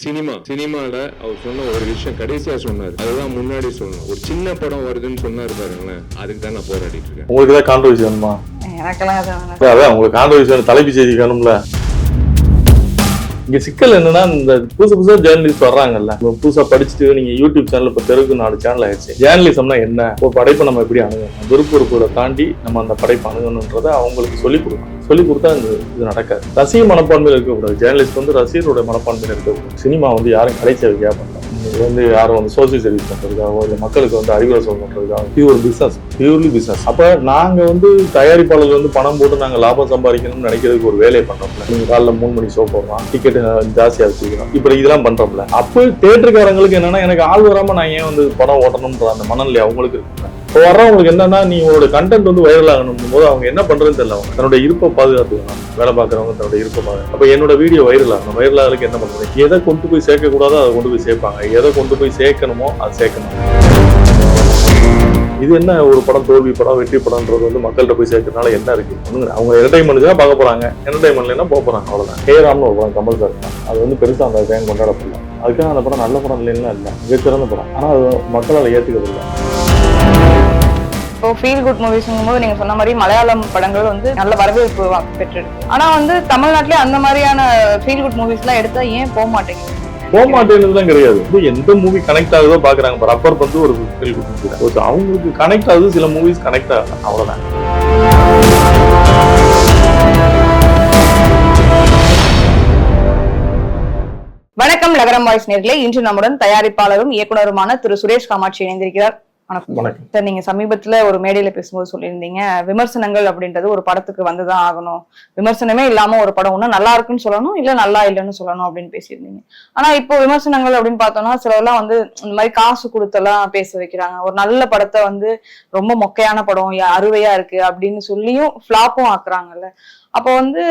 Cinema சினிமால அவர் சொன்ன ஒரு விஷயம் கடைசியா சொன்னார். அதுதான் முன்னாடி சொல்லணும். ஒரு சின்ன படம் வருதுன்னு சொன்னாரு பாருங்களேன். அதுக்கு தான் நான் போராடிட்டு இருக்கேன். உங்களுக்கு ஏதாவது கான்ட்ரவர்சி வேணுமா? அதான் உங்களுக்கு கான்ட்ரவர்சி வேணும். தலைப்பு செய்தி வேணும்ல. இங்க சிக்கல் என்னன்னா இந்த புதுசு புதுசா ஜேர்னலிஸ்ட் வர்றாங்கல்ல. புதுசா படிச்சுட்டு நீங்க யூடியூப் சேனல் இப்ப தெருக்கு நாலு சேனல் ஆயிடுச்சு. ஜேர்னலிசம்னா என்ன? ஒரு படைப்பை நம்ம எப்படி அணுகணும்? விருப்ப உறுப்புகளை தாண்டி நம்ம அந்த படைப்பை அணுகணுன்றதை அவங்களுக்கு சொல்லிக் கொடுக்கணும். சொல்லி கொடுத்தா இந்த இது நடக்காது. ரசிக மனப்பான்மையில் இருக்கக்கூடாது. ஜேர்னலிஸ்ட் வந்து ரசிகருடைய மனப்பான்மையில் இருக்கக்கூடாது. சினிமா வந்து யாரும் கலைச்சேவைக்காக பண்ணலாம் இது வந்து யாரும் வந்து சோசியல் சர்வீஸ் பண்றதுக்காகவோ இல்லை மக்களுக்கு வந்து அறிவுரை சொல்றதுக்காக இது ஒரு பிஸ்னஸ் பியூர்லி பிஸ்னஸ் அப்போ நாங்கள் வந்து தயாரிப்பாளர்கள் வந்து பணம் போட்டு நாங்கள் லாபம் சம்பாதிக்கணும்னு நினைக்கிறதுக்கு ஒரு வேலையை பண்ணுறோம்ல நீங்கள் காலைல மூணு மணி ஷோ போடுறோம் டிக்கெட் ஜாஸ்தியாக வச்சுக்கிறோம் இப்போ இதெல்லாம் பண்ணுறோம்ல அப்போ தேட்டருக்காரங்களுக்கு என்னென்னா எனக்கு ஆள் வராமல் நான் ஏன் வந்து படம் ஓட்டணுன்ற அந்த மனநிலை அவங்களுக்கு இருக்குங்க இப்போ வர்றவங்களுக்கு என்னன்னா நீ உங்களோட கண்டென்ட் வந்து வைரல் ஆகணும் போது அவங்க என்ன பண்றதுன்னு தெரியல. அவங்க தன்னோட இருப்பை பாதுகாத்துக்கணும். வேலை பார்க்குறவங்க தன்னோட இருப்பை பாதுகாத்து அப்போ என்னோட வீடியோ வைரல் ஆகணும். வைரல் ஆகிறதுக்கு என்ன பண்ணுறது எதை கொண்டு போய் சேர்க்கக்கூடாதோ அதை கொண்டு போய் சேர்ப்பாங்க. எதை கொண்டு போய் சேர்க்கணுமோ அதை சேர்க்கணும். இது என்ன ஒரு படம் தோல்வி படம் வெற்றி படம்ன்றது வந்து மக்கள்கிட்ட போய் சேர்க்கறதுனால என்ன இருக்கு? அவங்க என்டர்டைன்மெண்ட் தான் பார்க்க போறாங்க. என்டர்டைன்மெண்ட்லாம் போக போறாங்க. அவ்வளவுதான். ஹேராம்னு ஒரு படம் கமல் சார். அது வந்து பெருசா அந்த டைம் கொண்டாடப்படல. அதுக்காக அந்த படம் நல்ல படம் இல்லைன்னா இல்லை. மிகச்சிறந்த படம். ஆனா அது மக்களால் ஏத்துக்கிறதில்ல. இப்போ ஃபீல் குட் மூவிஸ்ங்கும் போது நீங்க சொன்ன மாதிரி மலையாளம் படங்கள் வந்து நல்ல வரவேற்பு பெற்றிருக்கு ஆனா வந்து தமிழ்நாட்டிலே அந்த மாதிரியான ஃபீல் குட் மூவிஸ்லாம் எடுத்தா ஏன் போக மாட்டேங்குது? போக மாட்டேன்றதுலாம் கிடையாது. இது எந்த மூவி கனெக்ட் ஆகுதோ பாக்குறாங்க. ரப்பர் வந்து ஒரு movie தான். ஒரு அவங்களுக்கு கனெக்ட் ஆகுது சில மூவிஸ் கனெக்ட் ஆகல அவ்வளவுதான். வணக்கம் நகரம் வாய்ஸ் நேர்களே. இன்று நம்முடன் தயாரிப்பாளரும் இயக்குனருமான திரு. சுரேஷ் காமாட்சி இணைந்திருக்கிறார். வணக்கம். சார் நீங்க சமீபத்துல ஒரு மேடையில பேசும்போது சொல்லியிருந்தீங்க விமர்சனங்கள் அப்படின்றது ஒரு படத்துக்கு வந்துதான் ஆகணும். விமர்சனமே இல்லாம ஒரு படம் ஒண்ணு நல்லா இருக்குன்னு சொல்லணும் இல்ல நல்லா இல்லைன்னு சொல்லணும் அப்படின்னு பேசியிருந்தீங்க. ஆனா இப்போ விமர்சனங்கள் அப்படின்னு பார்த்தோம்னா சிலர்லாம் வந்து இந்த மாதிரி காசு கொடுத்தெல்லாம் பேச வைக்கிறாங்க. ஒரு நல்ல படத்தை வந்து ரொம்ப மொக்கையான படம் அறுவையா இருக்கு அப்படின்னு சொல்லியும் ஃபிளாப்பும் ஆக்குறாங்கல்ல. அப்போ வந்து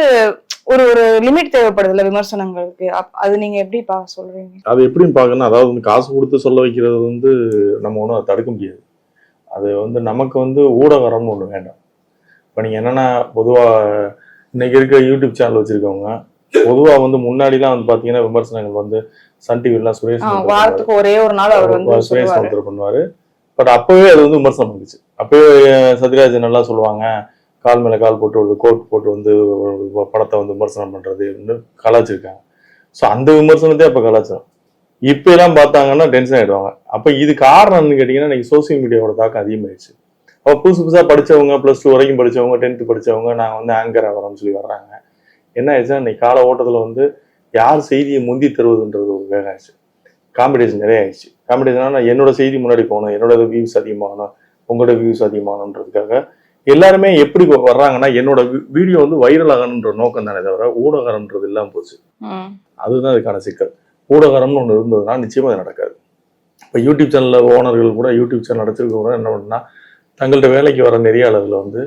ஒரு ஒரு லிமிட் தேவைப்படுதுல்ல விமர்சனங்களுக்கு. அப்- அது நீங்க எப்படி பா சொல்றீங்க? அது எப்படின்னு பார்க்கணும் அதாவது வந்து காசு கொடுத்து சொல்ல வைக்கிறது வந்து நம்ம ஒன்றும் தடுக்க முடியாது. அது வந்து நமக்கு வந்து ஊடகரம்னு ஒன்று வேண்டாம். இப்போ நீங்கள் என்னன்னா பொதுவாக இன்னைக்கு இருக்க யூடியூப் சேனல் வச்சிருக்கவங்க பொதுவாக வந்து முன்னாடிலாம் வந்து பார்த்தீங்கன்னா விமர்சனங்கள் வந்து சன் டிவிலாம் சுரேஷ் ஒரே ஒரு நாள் அவர் வந்து சுரேஷ் பண்ணுவாரு. பட் அப்பவே அது வந்து விமர்சனம் வந்துச்சு. அப்பவே சத்யராஜன் நல்லா சொல்லுவாங்க கால் மேலே கால் போட்டு ஒரு கோட் போட்டு வந்து படத்தை வந்து விமர்சனம் பண்ணுறது வந்து கலாச்சிருக்காங்க ஸோ அந்த விமர்சனத்தே அப்போ கலாச்சாரம் இப்போ எல்லாம் பார்த்தாங்கன்னா டென்ஷன் ஆகிடுவாங்க அப்போ இது காரணம்னு கேட்டிங்கன்னா இன்னைக்கு சோசியல் மீடியாவோட தாக்கம் அதிகமாகிடுச்சு அப்போ புதுசு புதுசாக படிச்சவங்க ப்ளஸ் டூ வரைக்கும் படித்தவங்க டென்த்து படிச்சவங்க நான் வந்து ஆங்கர் ஆகிறோம்னு சொல்லி வர்றாங்க. என்ன ஆயிடுச்சுன்னா இன்னைக்கு கால ஓட்டத்தில் வந்து யார் செய்தியை முந்தி தருவதுன்றது ஒரு வேகம் ஆயிடுச்சு. காம்படிஷன் நிறைய ஆயிடுச்சு. காம்படிஷன்னா என்னோட செய்தி முன்னாடி போகணும் என்னோட வியூஸ் அதிகமாகணும் உங்களோட வியூஸ் அதிகமாகணுன்றதுக்காக எல்லாருமே எப்படி வர்றாங்கன்னா என்னோட வீடியோ வந்து வைரல் ஆகணுன்ற நோக்கம் தானே தவிர ஊடகம்ன்றது இல்லாம போச்சு. அதுதான் அதுக்கான சிக்கல். ஊடகம்னு ஒன்று இருந்ததுன்னா நிச்சயமா அது நடக்காது. இப்போ யூடியூப் சேனலில் ஓனர்கள் கூட யூடியூப் சேனல் நடத்திருக்க கூட என்ன பண்ணுன்னா தங்கள்கிட்ட வேலைக்கு வர நிறைய அளவில் வந்து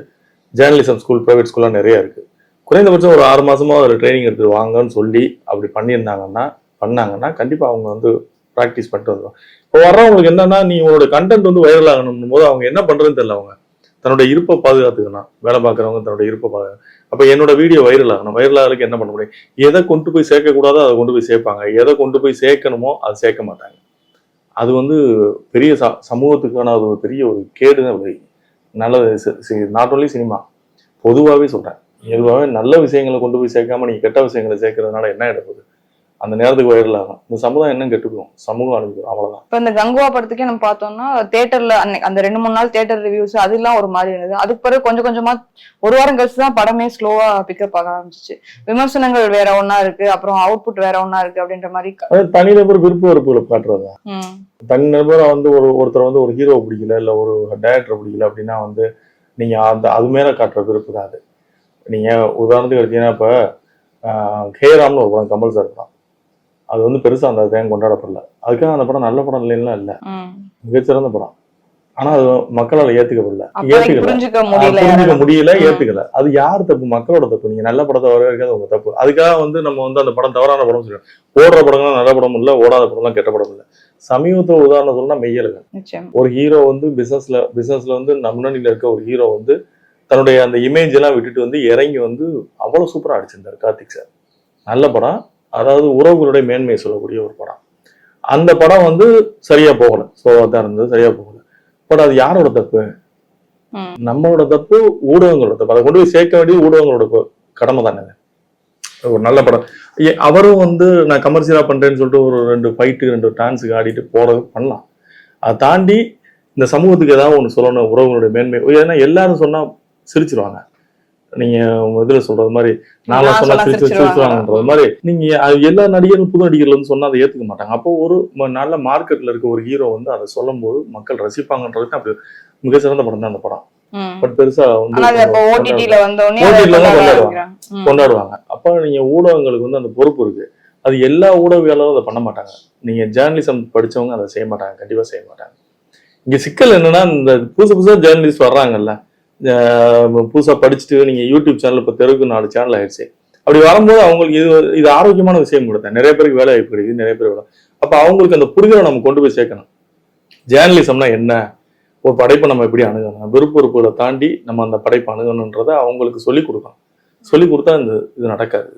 ஜேர்னலிசம் ஸ்கூல் ப்ரைவேட் ஸ்கூல்லாம் நிறைய இருக்கு. குறைந்தபட்சம் ஒரு ஆறு மாசமா அதில் ட்ரைனிங் எடுத்துட்டு வாங்கன்னு சொல்லி அப்படி பண்ணியிருந்தாங்கன்னா பண்ணாங்கன்னா கண்டிப்பாக அவங்க வந்து ப்ராக்டிஸ் பண்ணிட்டு வருவாங்க இப்போ வர்றவங்களுக்கு என்னன்னா நீ உங்களோட கண்டென்ட் வந்து வைரல் ஆகணும் போது அவங்க என்ன பண்றதுன்னு தெரியல அவங்க. தன்னோட இருப்பை பாதுகாத்துக்கணும். வேலை பார்க்குறவங்க தன்னுடைய இருப்பை பாதுகா அப்போ என்னோட வீடியோ வைரல் ஆகணும். வைரல் ஆகிறதுக்கு என்ன பண்ண முடியும்? எதை கொண்டு போய் சேர்க்கக்கூடாதோ அதை கொண்டு போய் சேர்ப்பாங்க. எதை கொண்டு போய் சேர்க்கணுமோ அதை சேர்க்க மாட்டாங்க. அது வந்து பெரிய ச சமூகத்துக்கான அது ஒரு பெரிய ஒரு கேடு தான் நல்லது நாட் ஓன்லி சினிமா பொதுவாகவே சொல்கிறேன் இயல்பாகவே நல்ல விஷயங்களை கொண்டு போய் சேர்க்காம நீங்கள் கெட்ட விஷயங்களை சேர்க்கறதுனால என்ன எடுப்பது அந்த நேரத்துக்கு வைரல் ஆகும் இந்த சமுதாயம் என்ன கெட்டுக்கும் சமூகம் அனுப்பிடும் அவ்வளோதான் இப்ப இந்த கங்குவா படத்துக்கே நம்ம பார்த்தோம்னா தியேட்டர்ல அன்னைக்கு அந்த ரெண்டு மூணு நாள் தியேட்டர் ரிவ்யூஸ் அதெல்லாம் ஒரு மாதிரி இருந்தது. அதுக்கு பிறகு கொஞ்சம் கொஞ்சமா ஒரு வாரம் கழிச்சு தான் படமே ஸ்லோவா பிக்கப் ஆக ஆரம்பிச்சிச்சு. விமர்சனங்கள் வேற ஒண்ணா இருக்கு. அப்புறம் அவுட்புட் வேற ஒண்ணா இருக்கு அப்படின்ற மாதிரி தனிநபர் விருப்ப வெறுப்புகளை காட்டுறது? தனிநபரை வந்து ஒரு ஒருத்தர் வந்து ஒரு ஹீரோ பிடிக்கல இல்லை ஒரு டைரக்டர் பிடிக்கல அப்படின்னா வந்து நீங்கள் அந்த அது மேலே காட்டுற விருப்பு தான் அது. நீங்கள் உதாரணத்துக்கு எடுத்தீங்கன்னா இப்போ ஹேராம்னு ஒரு படம் கமல் சார் படம். அது வந்து பெருசாக அந்த டைம் கொண்டாடப்படல. அதுக்காக அந்த படம் நல்ல படம் இல்லைன்னா இல்லை. மிகச்சிறந்த படம். ஆனால் அது மக்களால் ஏற்றுக்கப்படல அப்போதைக்கு ஏற்றுக்கல புரிஞ்சுக்க முடியல. ஏத்துக்கல. அது யார் தப்பு? மக்களோட தப்பு. நீங்க நல்ல படத்தை வரவேற்காத உங்க தப்பு. அதுக்காக வந்து நம்ம வந்து அந்த படம் தவறான படம் சொல்லுவோம் ஓடுற படங்கள்லாம் நல்ல படம் இல்ல ஓடாத படம்லாம் கெட்ட படம் இல்ல. சமீபத்துல உதாரணம் சொல்லணும்னா மெய்யலகன் ஒரு ஹீரோ வந்து பிசினஸ்ல பிசினஸ்ல வந்து முன்னணியில இருக்க ஒரு ஹீரோ வந்து தன்னுடைய அந்த இமேஜ் எல்லாம் விட்டுட்டு வந்து இறங்கி வந்து அவ்வளவு சூப்பரா அடிச்சிருந்தாரு கார்த்திக் சார் நல்ல படம். அதாவது உறவுகளுடைய மேன்மையை சொல்லக்கூடிய ஒரு படம். அந்த படம் வந்து சரியா போகல. சோவா தான் இருந்தது சரியா போகல. பட் அது யாரோட தப்பு. நம்மளோட தப்பு ஊடகங்களோட தப்பு. அதை கொண்டு போய் சேர்க்க வேண்டியது ஊடகங்களோட கடமை தானே ஒரு நல்ல படம். அவரும் வந்து நான் கமர்ஷியலா பண்றேன்னு சொல்லிட்டு ஒரு ரெண்டு ஃபைட்டு ரெண்டு டான்ஸுக்கு ஆடிட்டு போறது பண்ணலாம். அதை தாண்டி இந்த சமூகத்துக்கு ஏதாவது ஒன்று சொல்லணும் உறவுகளுடைய மேன்மை. ஏன்னா எல்லாரும் சொன்னா சிரிச்சிருவாங்க. நீங்க உங்க இதுல சொல்றது மாதிரி நான் சொன்னா சிரிச்சு சிரிச்சிருவாங்க. சிரிச்சிருவாங்கன்றது மாதிரி நீங்க எல்லா நடிகர்களும் புது வந்து சொன்னா அதை ஏத்துக்க மாட்டாங்க. அப்போ ஒரு நல்ல மார்க்கெட்ல இருக்க ஒரு ஹீரோ வந்து அதை சொல்லும்போது மக்கள் ரசிப்பாங்கன்றது அப்படி மிக சிறந்த படம் தான் அந்த படம். பட் பெருசா வந்து ஓடிடில. கொண்டாடுவாங்க. அப்ப நீங்க ஊடகங்களுக்கு வந்து அந்த பொறுப்பு இருக்கு. அது எல்லா ஊடகங்களும் அதை பண்ண மாட்டாங்க. நீங்க ஜேர்னலிசம் படிச்சவங்க அதை செய்ய மாட்டாங்க. கண்டிப்பா செய்ய மாட்டாங்க. இங்க சிக்கல் என்னன்னா இந்த புதுசு புதுசா ஜேர்னலிஸ்ட் வர்றாங்கல்ல புதுசாக படிச்சுட்டு நீங்கள் யூடியூப் சேனல் இப்போ தெருக்கு நாலு சேனல் ஆயிடுச்சு. அப்படி வரும்போது அவங்களுக்கு இது இது ஆரோக்கியமான விஷயம் கொடுத்தேன். நிறைய பேருக்கு வேலை வாய்ப்பு கிடைக்குது நிறைய பேர் வேலை. அப்போ அவங்களுக்கு அந்த புரிதலை நம்ம கொண்டு போய் சேர்க்கணும். ஜேர்னலிசம்னா என்ன? ஒரு படைப்பை நம்ம எப்படி அணுகணும்? விருப்புறுப்புகளை தாண்டி நம்ம அந்த படைப்பை அணுகணுன்றதை அவங்களுக்கு சொல்லிக் கொடுக்கணும். சொல்லிக் கொடுத்தா இந்த இது நடக்காது.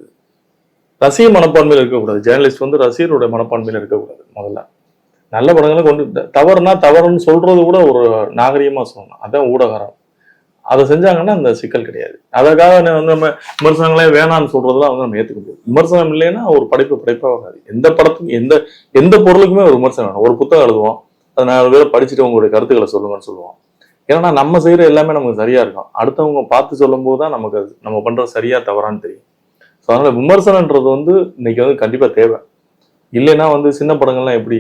ரசிக மனப்பான்மையில் இருக்கக்கூடாது. ஜேர்னலிஸ்ட் வந்து ரசிகருடைய மனப்பான்மையில் இருக்கக்கூடாது முதல்ல. நல்ல படங்களை கொண்டு தவறுனா தவறுன்னு சொல்றது கூட ஒரு நாகரீகமாக சொல்லணும் அதான் ஊடகம் அதை செஞ்சாங்கன்னா அந்த சிக்கல் கிடையாது. அதற்காக நான் வந்து நம்ம விமர்சனங்களே வேணாம்னு சொல்றதெல்லாம் வந்து நம்ம ஏற்றுக்க முடியாது. விமர்சனம் இல்லைன்னா ஒரு படைப்பு படைப்பாக வராது. எந்த படத்துக்கும் எந்த எந்த பொருளுக்குமே ஒரு விமர்சனம் வேணும். ஒரு புத்தகம் எழுதுவோம் அதை நாலு பேரை படிச்சுட்டு உங்களுடைய கருத்துக்களை சொல்லுங்கன்னு சொல்லுவோம். ஏன்னா நம்ம செய்கிற எல்லாமே நமக்கு சரியா இருக்கும். அடுத்தவங்க பார்த்து சொல்லும்போது தான் நமக்கு அது நம்ம பண்றது சரியா தவறான்னு தெரியும். ஸோ அதனால விமர்சனன்றது வந்து இன்னைக்கு வந்து கண்டிப்பாக தேவை. இல்லைன்னா வந்து சின்ன படங்கள்லாம் எப்படி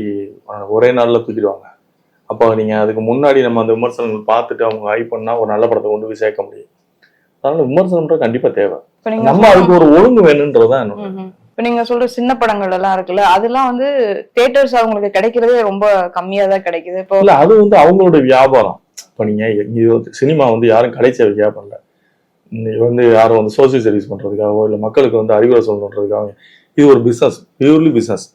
ஒரே நாளில் தூக்கிடுவாங்க? அப்போ நீங்க அதுக்கு முன்னாடி நம்ம அந்த விமர்சனங்கள் பார்த்துட்டு அவங்க ஹை பண்ணா ஒரு நல்ல படத்தை கொண்டு போய் சேர்க்க முடியும். அதனால விமர்சனம்ன்றது கண்டிப்பா தேவை. நம்ம அதுக்கு ஒரு ஒழுங்கு வேணுன்றதுதான் என்னோட ம்ஹும். இப்ப நீங்க சொல்ற சின்ன படங்கள் எல்லாம் இருக்குல்ல அதெல்லாம் வந்து தியேட்டர்ஸ் அவங்களுக்கு கிடைக்கிறதே ரொம்ப கம்மியா தான் கிடைக்குது. இப்போ இல்ல அது வந்து அவங்களோட வியாபாரம். இப்ப நீங்க இது சினிமா வந்து யாரும் கடைச்ச வியாபாரம் இல்ல. இது வந்து யாரும் வந்து சோசியல் சர்வீஸ் பண்றதுக்காகவோ இல்ல மக்களுக்கு வந்து அறிவுரை சொல்லணுன்றதுக்காக இது ஒரு பிசினஸ் பியூர்லி பிசினஸ்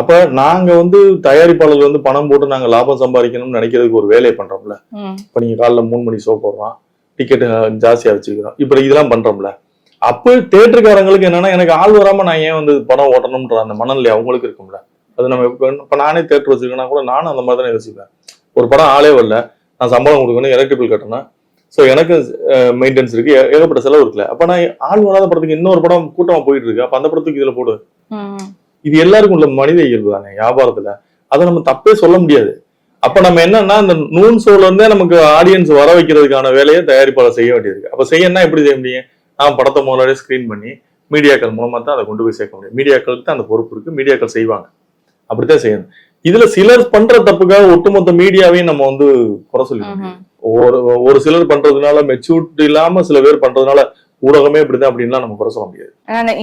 அப்ப நாங்க வந்து தயாரிப்பாளர்கள் வந்து பணம் போட்டு நாங்க லாபம் சம்பாதிக்கணும்னு நினைக்கிறதுக்கு ஒரு வேலையை பண்றோம்ல. இப்ப நீங்க காலைல மூணு மணி ஷோ போடுறோம். டிக்கெட் ஜாஸ்தியா வச்சுக்கிறோம் இப்ப இதெல்லாம் பண்றோம்ல. அப்போ தேட்டருக்காரங்களுக்கு என்னன்னா எனக்கு ஆள் வராம நான் ஏன் வந்து படம் ஓட்டணும்ன்ற அந்த மனநிலை அவங்களுக்கு இருக்கும்ல. அது நம்ம இப்ப நானே தேட்டர் வச்சிருக்கேன்னா கூட நானும் அந்த மாதிரி தான் யோசிப்பேன். ஒரு படம் ஆளே வரல. நான் சம்பளம் கொடுக்கணும் எலக்ட்ரிக் பில் கட்டணும். ஸோ எனக்கு மெயின்டெனன்ஸ் இருக்கு. ஏகப்பட்ட செலவு இருக்குல்ல. அப்ப நான் ஆள் வராத படத்துக்கு இன்னொரு படம் கூட்டமா போயிட்டு இருக்கு. அப்ப அந்த படத்துக்கு இதுல போடு. இது எல்லாருக்கும் உள்ள மனித இயல்பு தானே வியாபாரத்துல. அதை நம்ம தப்பே சொல்ல முடியாது. அப்ப நம்ம என்னன்னா இந்த நூன் ஷோல இருந்தே நமக்கு ஆடியன்ஸ் வர வைக்கிறதுக்கான வேலையை தயாரிப்பாளர் செய்ய வேண்டியிருக்கு. அப்ப செய்யணும்னா எப்படி செய்ய முடியும்? நான் படத்தை முதல்ல ஸ்கிரீன் பண்ணி மீடியாக்கள் மூலமா தான் அதை கொண்டு போய் சேர்க்க முடியும். மீடியாக்களுக்கு தான் அந்த பொறுப்பு இருக்கு. மீடியாக்கள் செய்வாங்க. அப்படித்தான் செய்யணும். இதுல சிலர் பண்ற தப்புக்காக ஒட்டுமொத்த மீடியாவையும் நம்ம வந்து குறை சொல்லி. ஒரு ஒரு சிலர் பண்றதுனால மெச்சூரிட்டி இல்லாம சில பேர் பண்றதுனால ஊடகமே இப்படிதான் அப்படின்லாம் நம்ம குறை சொல்ல முடியாது.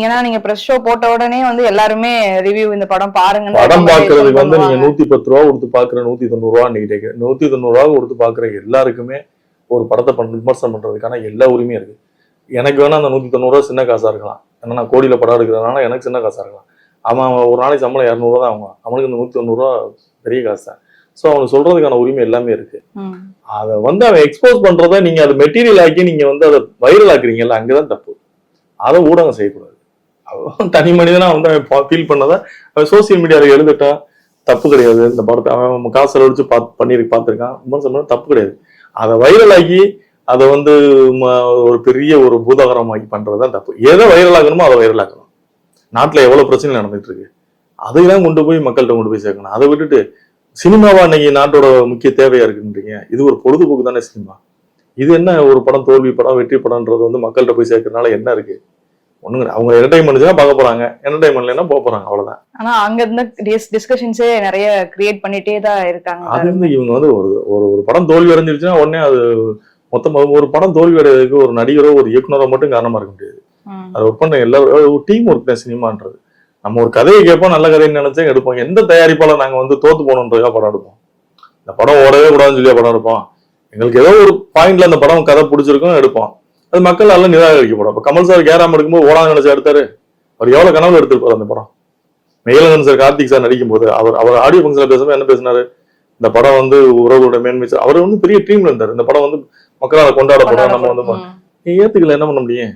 ஏன்னா நீங்க பிரஸ் ஷோ போட்ட உடனே வந்து எல்லாருமே ரிவ்யூ இந்த படம் பாருங்க படம் பாக்குறதுக்கு வந்து நீங்க நூத்தி பத்து ரூபா கொடுத்து பாக்குற நூத்தி தொண்ணூறு ரூபா நீங்க கேட்க நூத்தி தொண்ணூறு ரூபா கொடுத்து பாக்குற எல்லாருக்குமே ஒரு படத்தை பண்ண விமர்சனம் பண்றதுக்கான எல்லா உரிமையும் இருக்கு. எனக்கு வேணா அந்த நூத்தி தொண்ணூறு ரூபா சின்ன காசா இருக்கலாம். ஏன்னா நான் கோடியில படம் எடுக்கிறதுனால எனக்கு சின்ன காசா இருக்கலாம். அவன் ஒரு நாளைக்கு சம்பளம் இரநூறுவா தான் ஆகும். அவனுக்கு இந்த நூத்தி தொண்ணூறு ரூபா பெரிய காசு தான். ஸோ அவனுக்கு சொல்றதுக்கான உரிமை எல்லாமே இருக்கு. அதை வந்து அவன் எக்ஸ்போஸ் பண்றத நீங்க அதை மெட்டீரியல் ஆக்கி நீங்க வந்து அதை வைரல் ஆக்குறீங்கல்ல அங்கதான் தப்பு. அதை ஊடகம் செய்யக்கூடாது. அவன் தனி மனிதனா வந்து அவன் ஃபீல் பண்ணதை அவன் சோசியல் மீடியால எழுதிட்டான். தப்பு கிடையாது. இந்த படத்தை அவன் காசு செலவழிச்சு பார்த்து பண்ணி பார்த்துருக்கான். விமர்சனம் தப்பு கிடையாது. அதை வைரல் ஆக்கி அதை வந்து ஒரு பெரிய ஒரு பூதாகரமாக்கி பண்றதுதான் தப்பு. எதை வைரல் ஆகணுமோ அதை வைரல் ஆக்கணும். நாட்டுல எவ்வளவு பிரச்சனை நடந்துட்டு இருக்கு. அதையெல்லாம் கொண்டு போய் மக்கள்கிட்ட கொண்டு போய் சேர்க்கணும். அதை விட்டுட்டு சினிமாவா இன்னைக்கு நாட்டோட முக்கிய தேவையா இருக்குன்றீங்க? இது ஒரு பொழுதுபோக்கு தானே சினிமா. இது என்ன ஒரு படம் தோல்வி படம் வெற்றி படம்ன்றது வந்து மக்கள்கிட்ட போய் சேர்க்கறதுனால என்ன இருக்கு? ஒண்ணுங்க அவங்க என்டர்டைன்மெண்ட் தான் பார்க்க போறாங்க. என்டர்டைன்மெண்ட் இல்லைன்னா போக போறாங்க. அவ்வளவுதான். ஆனா அங்க இருந்த டிஸ்கஷன்ஸே நிறைய கிரியேட் பண்ணிட்டே தான் இருக்காங்க. அது வந்து இவங்க வந்து ஒரு ஒரு ஒரு படம் தோல்வி அடைஞ்சிருச்சுன்னா உடனே அது மொத்தமா ஒரு படம் தோல்வி அடைறதுக்கு ஒரு நடிகரோ ஒரு இயக்குனரோ மட்டும் காரணமா இருக்க முடியாது. அது ஒர்க் பண்ண எல்லா ஒரு டீம் ஒர்க் தான் சினிமான்றது. நம்ம ஒரு கதையை கேட்போம் நல்ல கதைன்னு நினைச்சா எடுப்போம். எந்த தயாரிப்பாளர் நாங்க வந்து தோத்து போகணுன்றதுக்காக படம் எடுப்போம்? இந்த படம் ஓடவே கூடாதுன்னு சொல்லி படம் எடுப்போம். எங்களுக்கு ஏதோ ஒரு பாயிண்ட்ல அந்த படம் கதை பிடிச்சிருக்கும் எடுப்போம். அது மக்கள் நல்லா நிராகரிக்கப்படும். இப்போ கமல் சார் கேராம எடுக்கும்போது ஓடாங்க நினைச்சு எடுத்தாரு. அவர் எவ்வளவு கனவு எடுத்திருப்பாரு அந்த படம்? மேலகன் சார் கார்த்திக் சார் நடிக்கும் போது அவர் அவர் ஆடியோ ஃபங்க்ஷன்ல பேசும்போது என்ன பேசினாரு? இந்த படம் வந்து உறவுகளோட மேன்மை சார். அவர் வந்து பெரிய டீம்ல இருந்தார். இந்த படம் வந்து மக்களால் கொண்டாடப்படும். நம்ம வந்து ஏத்துக்கல என்ன பண்ண முடியும்?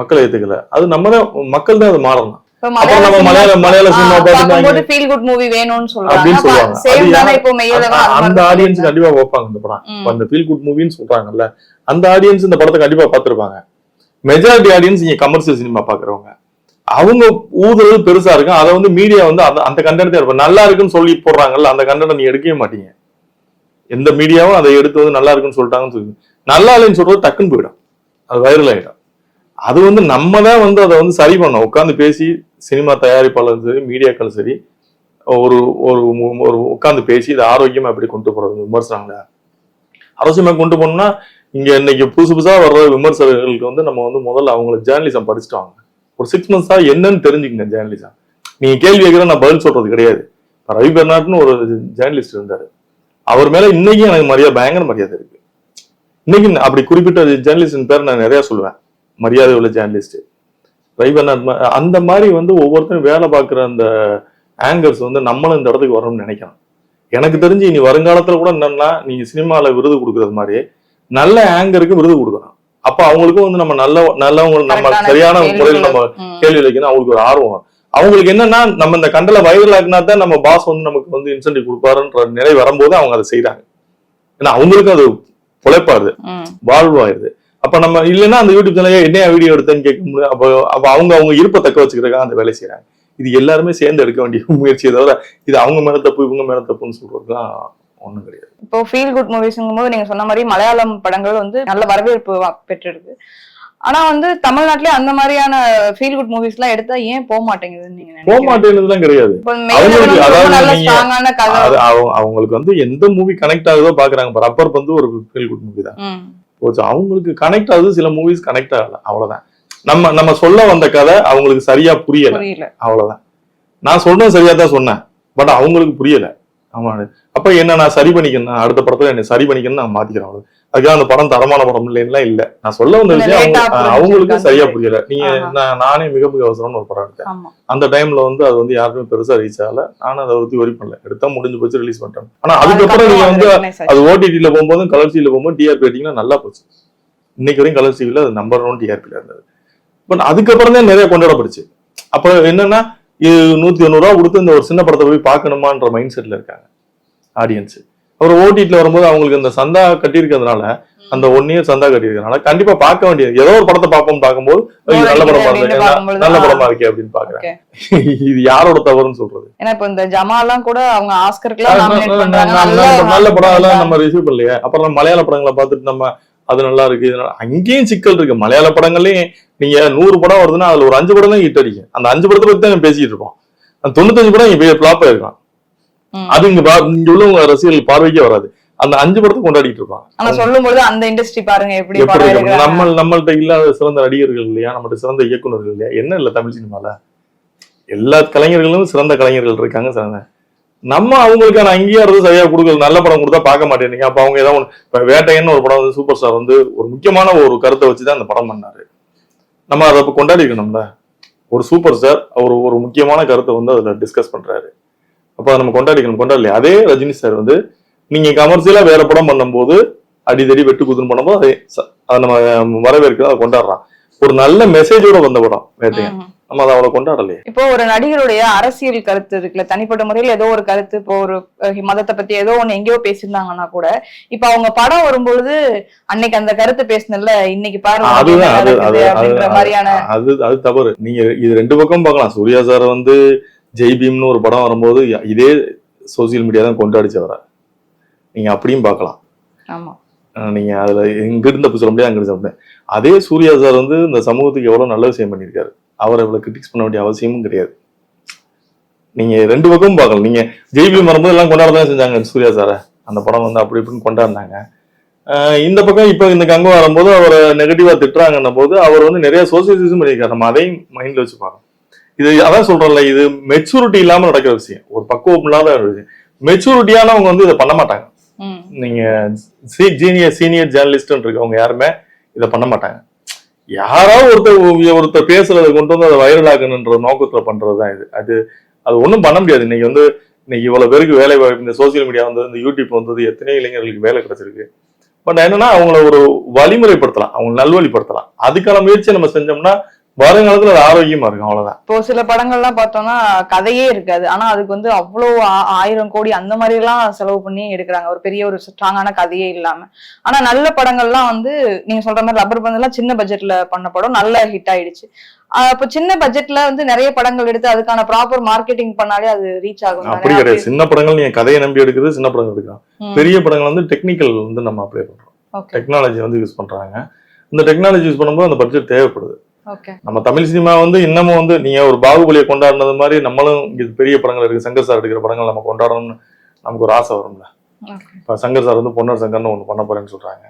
மக்கள் ஏத்துக்கல. அது நம்ம தான் மக்கள் தான் அது மாறணும். தானே அந்த- ஆடியன்ஸ். கண்டிப்பா இந்த படம். அந்த ஃபீல் குட் மூவின்னு சொல்றாங்கல்ல அந்த ஆடியன்ஸ் இந்த படத்தை கண்டிப்பா பார்த்திருப்பாங்க. மெஜாரிட்டி ஆடியன்ஸ் இங்க கமர்ஷியல் சினிமா பாக்குறவங்க அவங்க ஊதுறது பெருசா இருக்கும். அதை வந்து மீடியா வந்து அந்த அந்த கண்டென்ட் இருப்போம் நல்லா இருக்குன்னு சொல்லி போடுறாங்கல்ல அந்த கண்டென்ட் நீ எடுக்கவே மாட்டீங்க. எந்த மீடியாவும் அதை எடுத்து வந்து நல்லா இருக்குன்னு சொல்லிட்டாங்கன்னு சொல்லி நல்லா இல்லைன்னு சொல்றது டக்குன்னு போயிடும். அது வைரல் ஆயிடும். அது வந்து நம்ம தான் வந்து அதை வந்து சரி பண்ணோம் உட்காந்து பேசி சினிமா தயாரிப்பாளரும் சரி மீடியாக்களும் சரி ஒரு ஒரு ஒரு உட்காந்து பேசி இதை ஆரோக்கியமா எப்படி கொண்டு போறது விமர்சனங்களை அரசியமா கொண்டு போனோம்னா இங்க இன்னைக்கு புதுசு புதுசா வர்ற விமர்சகர்களுக்கு வந்து நம்ம வந்து முதல்ல அவங்கள ஜேர்னலிசம் படிச்சுட்டு வாங்க. ஒரு சிக்ஸ் மந்த்ஸா என்னன்னு தெரிஞ்சுக்கங்க ஜேர்னலிசம் நீங்க கேள்வி கேட்குற நான் பதில் சொல்றது கிடையாது. இப்போ ரவி பெர்னாட்னு ஒரு ஜேர்னலிஸ்ட் இருந்தாரு. அவர் மேல இன்னைக்கும் எனக்கு மரியாதை பயங்கர மரியாதை இருக்கு. இன்னைக்கு அப்படி குறிப்பிட்ட ஜேர்னலிஸ்டின் பேர் நான் நிறைய சொல்லுவேன். மரியாதை உள்ள ஜேர்னலிஸ்ட் அந்த மாதிரி வந்து ஒவ்வொருத்தரும் வேலை பார்க்குற அந்த ஆங்கர்ஸ் வந்து நம்மளும் இந்த இடத்துக்கு வரணும்னு நினைக்கிறோம் எனக்கு தெரிஞ்சு இனி வருங்காலத்துல கூட என்னன்னா நீங்க சினிமால விருது கொடுக்கறது மாதிரி நல்ல ஆங்கருக்கு விருது கொடுக்கணும் அப்ப அவங்களுக்கும் வந்து நம்ம நல்ல நல்லவங்க நம்ம சரியான. முறையில் நம்ம. கேள்வி வைக்கணும் அவங்களுக்கு ஒரு ஆர்வம். அவங்களுக்கு என்னன்னா நம்ம இந்த கண்டல வைரல் ஆக்குனா தான் நம்ம பாஸ் வந்து நமக்கு வந்து இன்சென்டிவ் கொடுப்பாருன்ற நிலை வரும்போது அவங்க அதை செய்றாங்க ஏன்னா அவங்களுக்கும் அது உழைப்பாருது ம். வாழ்வாயிருது அப்ப நம்ம இல்லைன்னா அந்த யூடியூப் சேனல் என்ன வீடியோ எடுத்தேன்னு கேட்க முடியும் அப்போ அப்ப அவங்க அவங்க இருப்பை தக்க வச்சுக்கிறதுக்காக அந்த வேலை செய்றாங்க. இது எல்லாருமே சேர்ந்து எடுக்க வேண்டிய முயற்சியை தவிர இது அவங்க மேல தப்பு இவங்க மேல தப்புன்னு சொல்றதுலாம் ஒண்ணும் கிடையாது. இப்போ ஃபீல் குட் மூவிஸ்ங்கும் போது நீங்க சொன்ன மாதிரி மலையாளம் படங்கள் வந்து நல்ல வரவேற்பு பெற்றிருக்கு. ஆனா வந்து தமிழ்நாட்டிலே அந்த மாதிரியான ஃபீல் குட் மூவிஸ் எல்லாம் எடுத்தா ஏன் போக மாட்டேங்குதுன்னு நீங்க போக மாட்டேங்குதுலாம் கிடையாது. அவங்களுக்கு வந்து எந்த மூவி கனெக்ட் ஆகுதோ பாக்குறாங்க. பாரு அப்பர் வந்து ஒரு ஃபீல் குட் மூவி தான். போச்சு. அவங்களுக்கு கனெக்ட் ஆகுது சில மூவிஸ் கனெக்ட் ஆகல. அவ்வளவுதான். நம்ம நம்ம சொல்ல வந்த கதை அவங்களுக்கு சரியா புரியல. அவ்வளவுதான். நான் சொன்னது சரியா தான் சொன்னேன். பட் அவங்களுக்கு புரியல. ஆமா. அப்ப என்ன நான் சரி பண்ணிக்கணும்? அடுத்த படத்துல என்ன சரி பண்ணிக்கணும் நான் மாத்திக்கிறேன். அவ்வளவு. அதுக்காக அந்த படம் தரமான படம் இல்லைன்னா இல்ல. நான் சொல்ல வந்த விஷயம் late ஆ அவங்க- புரிஞ்சிருக்காங்க. அவங்களுக்கும் சரியா புரியல. நீங்க. நான் மிக மிக அவசரம்னு ஒரு படம் எடுத்தேன். அந்த டைம்ல வந்து அது வந்து யாருக்குமே பெருசா ரீச் ஆகல. நானும் அதை பத்தி ஒரி பண்ணல. எடுத்தா முடிஞ்சு போச்சு ரிலீஸ் பண்ணிட்டேன். ஆனா அதுக்கப்புறம் நீங்க வந்து. அது ஓடிடில போகும்போதும் கலர் டிவில போகும்போது டிஆர்பி ரேட்டிங்லாம் நல்லா போச்சு. இன்னைக்கு வரைக்கும் கலர் டிவில அது நம்பர் ஒன் டிஆர்பில இருந்தது. பட் அதுக்கப்புறம் தான் நிறைய கொண்டாடப்படுச்சு அப்ப என்னன்னா இது நூத்தி தொண்ணூறு ரூபா கொடுத்து இந்த ஒரு சின்ன படத்தை போய் பார்க்கணுமான்ற மைண்ட் செட்ல இருக்காங்க. ஆடியன்ஸ் அப்புறம் ஓடிடில வரும்போது அவங்களுக்கு இந்த சந்தா கட்டியிருக்கிறதுனால அந்த ஒன் இயர் சந்தா கட்டியிருக்கிறதுனால கண்டிப்பா பார்க்க வேண்டியது. ஏதோ ஒரு படத்தை பார்ப்போம் பார்க்கும்போது நல்ல படமா பார்க்கும்பொழுது, நல்ல. படமா இருக்கே அப்படின்னு பாக்குறேன். இது யாரோட தவறுன்னு சொல்றது? ஏன்னா இப்போ இந்த ஜமாலாம் கூட அவங்க ஆஸ்கருக்குலாம் நாமினேட் நல்ல படம் நல்ல நம்ம ரிசீவ் பண்ணலையே. அப்புறம் மலையாள படங்களை பார்த்துட்டு நம்ம அது நல்லா இருக்கு இது நல்லா- அங்கேயும் சிக்கல் இருக்கு. மலையாள படங்கள்லயும் நீங்க நூறு படம் வருதுன்னா அதுல ஒரு அஞ்சு படம் தான் ஹிட் அடிக்கும். அந்த அஞ்சு படத்தை பத்தி தான் பேசிட்டு இருப்போம். அந்த தொண்ணூத்தஞ்சு படம் இங்க பிளாப் ஆயிருக்கும். ம். அது இங்க பா- இங்க உள்ளவங்க ரசிகர்கள் பார்வைக்கே வராது. அந்த அஞ்சு படத்தை கொண்டாடிட்டு இருப்பாங்க. ஆனா சொல்லும்பொழுது அந்த இண்டஸ்ட்ரி பாருங்க எப்படி எப்படி நம்ம நம்மள்ட்ட இல்லாத சிறந்த நடிகர்கள் இல்லையா? நம்மள்ட்ட சிறந்த இயக்குனர்கள் இல்லையா? என்ன இல்ல தமிழ் சினிமால? எல்லா கலைஞர்களும் சிறந்த கலைஞர்கள் இருக்காங்க சிறந்த நம்ம அவங்களுக்கான அங்கீகாரத்தை சரியா கொடுக்கல நல்ல படம் கொடுத்தா பார்க்க மாட்டேங்க அப்ப அவங்க ஏதாவது இப்ப வேட்டையன்னு ஒரு படம் வந்து சூப்பர் ஸ்டார் வந்து ஒரு முக்கியமான ஒரு கருத்தை வச்சுதான் அந்த படம் பண்ணாரு. நம்ம அதை கொண்டாடி இருக்கணும்ல ஒரு சூப்பர் ஸ்டார் அவர் ஒரு முக்கியமான கருத்தை வந்து அதுல டிஸ்கஸ் பண்றாரு. அப்ப நம்ம கொண்டாடிக்கணும். கொண்டாடலையே. அதே ரஜினி சார் வந்து நீங்க கமர்ஷியலா வேற படம் பண்ணும்போது அடிதடி வெட்டு குதுன்னு பண்ணும்போது அதை அதை நம்ம வரவேற்கிறோம் அதை கொண்டாடுறான். ஒரு நல்ல மெசேஜோட வந்த படம் வேட்டையன். ம். நம்ம அதை அவ்வளவு கொண்டாடலையே. இப்போ ஒரு நடிகருடைய அரசியல் கருத்து இருக்குல்ல தனிப்பட்ட முறையில் ஏதோ ஒரு கருத்து இப்போ ஒரு மதத்தை பத்தி ஏதோ ஒண்ணு எங்கேயோ பேசியிருந்தாங்கன்னா கூட இப்ப அவங்க படம் வரும்பொழுது அன்னைக்கு அந்த கருத்து பேசினல இன்னைக்கு பாருங்க அதுதான் அது அது- மாதிரியான அது அது தவறு. நீங்க இது ரெண்டு பக்கம் பார்க்கலாம். சூர்யா சார் வந்து ஜெய் பீம்னு ஒரு படம் வரும்போது இதே சோசியல் மீடியா தான் கொண்டாடிச்சவர நீங்க அப்படியும் பார்க்கலாம். ஆமா. அஹ் நீங்க அதுல இங்க இருந்து தப்பு சொல்ல முடியாது அங்க இருந்து சொல்ல முடியாது. அதே சூர்யா சார் வந்து இந்த சமூகத்துக்கு எவ்வளவு நல்ல விஷயம் பண்ணியிருக்காரு. அவரை இவ்வளவு கிரிட்டிக்ஸ் பண்ண வேண்டிய அவசியமும் கிடையாது. நீங்க ரெண்டு பக்கமும் பார்க்கலாம். நீங்க ஜெய்பி வரும்போது எல்லாம் கொண்டாட தான் செஞ்சாங்க சூர்யா சாரை. அந்த படம் வந்து அப்படி இப்படின்னு கொண்டாடினாங்க. இந்த பக்கம் இப்ப இந்த கங்கம் வரும்போது அவரை நெகட்டிவா திட்டுறாங்கன்னும் போது அவர் வந்து நிறைய சோசியலிசம் பண்ணியிருக்காரு. நம்ம அதையும் மைண்ட்ல வச்சு பார்க்கணும். இது அதான் சொல்றேன்ல இது மெச்சூரிட்டி இல்லாம நடக்கிற விஷயம். ஒரு பக்குவம் இல்லாத விஷயம். மெச்சூரிட்டியானவங்க வந்து இதை பண்ண மாட்டாங்க. நீங்க சீனியர் சீனியர் ஜேர்னலிஸ்ட் இருக்கவங்க யாருமே இதை பண்ண மாட்டாங்க. யாராவது ஒருத்தர் ஒருத்தர் பேசுறதை கொண்டு வந்து அதை வைரல் ஆக்கணுன்ற நோக்கத்துல பண்றதுதான் இது. அது அது ஒண்ணும் பண்ண முடியாது. இன்னைக்கு வந்து இன்னைக்கு இவ்வளவு பேருக்கு வேலை வாய்ப்பு இந்த சோசியல் மீடியா வந்தது இந்த யூடியூப் வந்தது எத்தனை இளைஞர்களுக்கு வேலை கிடைச்சிருக்கு. பட் என்னன்னா அவங்கள ஒரு வழிமுறைப்படுத்தலாம். அவங்க நல்வழிப்படுத்தலாம். அதுக்கான முயற்சியை நம்ம செஞ்சோம்னா வருங்காலத்துல அது ஆரோக்கியமா இருக்கும் அவ்வளவுதான். இப்போ சில படங்கள்லாம் பார்த்தோம்னா கதையே இருக்காது. ஆனா அதுக்கு வந்து அவ்வளோ ஆயிரம் கோடி அந்த மாதிரி எல்லாம் செலவு பண்ணி எடுக்கிறாங்க. ஒரு பெரிய ஒரு ஸ்ட்ராங்கான கதையே இல்லாம. ஆனா நல்ல படங்கள்லாம் வந்து நீங்க சொல்ற மாதிரி ரப்பர் பந்து எல்லாம் சின்ன பட்ஜெட்ல பண்ண படம் நல்ல ஹிட் ஆயிடுச்சு. அப்போ சின்ன பட்ஜெட்ல வந்து நிறைய படங்கள் எடுத்து அதுக்கான ப்ராப்பர் மார்க்கெட்டிங் பண்ணாலே அது ரீச் ஆகும்? அப்படி கிடையாது. சின்ன படங்கள் நீங்க கதையை நம்பி எடுக்கிறது சின்ன படங்கள் எடுக்கலாம். பெரிய படங்கள் வந்து டெக்னிக்கல் வந்து நம்ம அப்ளை பண்றோம். டெக்னாலஜி வந்து யூஸ் பண்றாங்க. இந்த டெக்னாலஜி யூஸ் பண்ணும்போது அந்த பட்ஜெட் தேவைப்படுது. நம்ம தமிழ் சினிமா வந்து இன்னமும் வந்து நீங்க ஒரு பாகுபலியை கொண்டாடினது மாதிரி நம்மளும் பெரிய படங்கள் இருக்கு. சங்கர் சார் எடுக்கிற படங்கள் நம்ம கொண்டாடணும்னு நமக்கு ஒரு ஆசை வரும்ல. இப்போ சங்கர் சார் வந்து பொன்னர் சங்கர்னு ஒன்று பண்ண போறேன்னு சொல்றாங்க.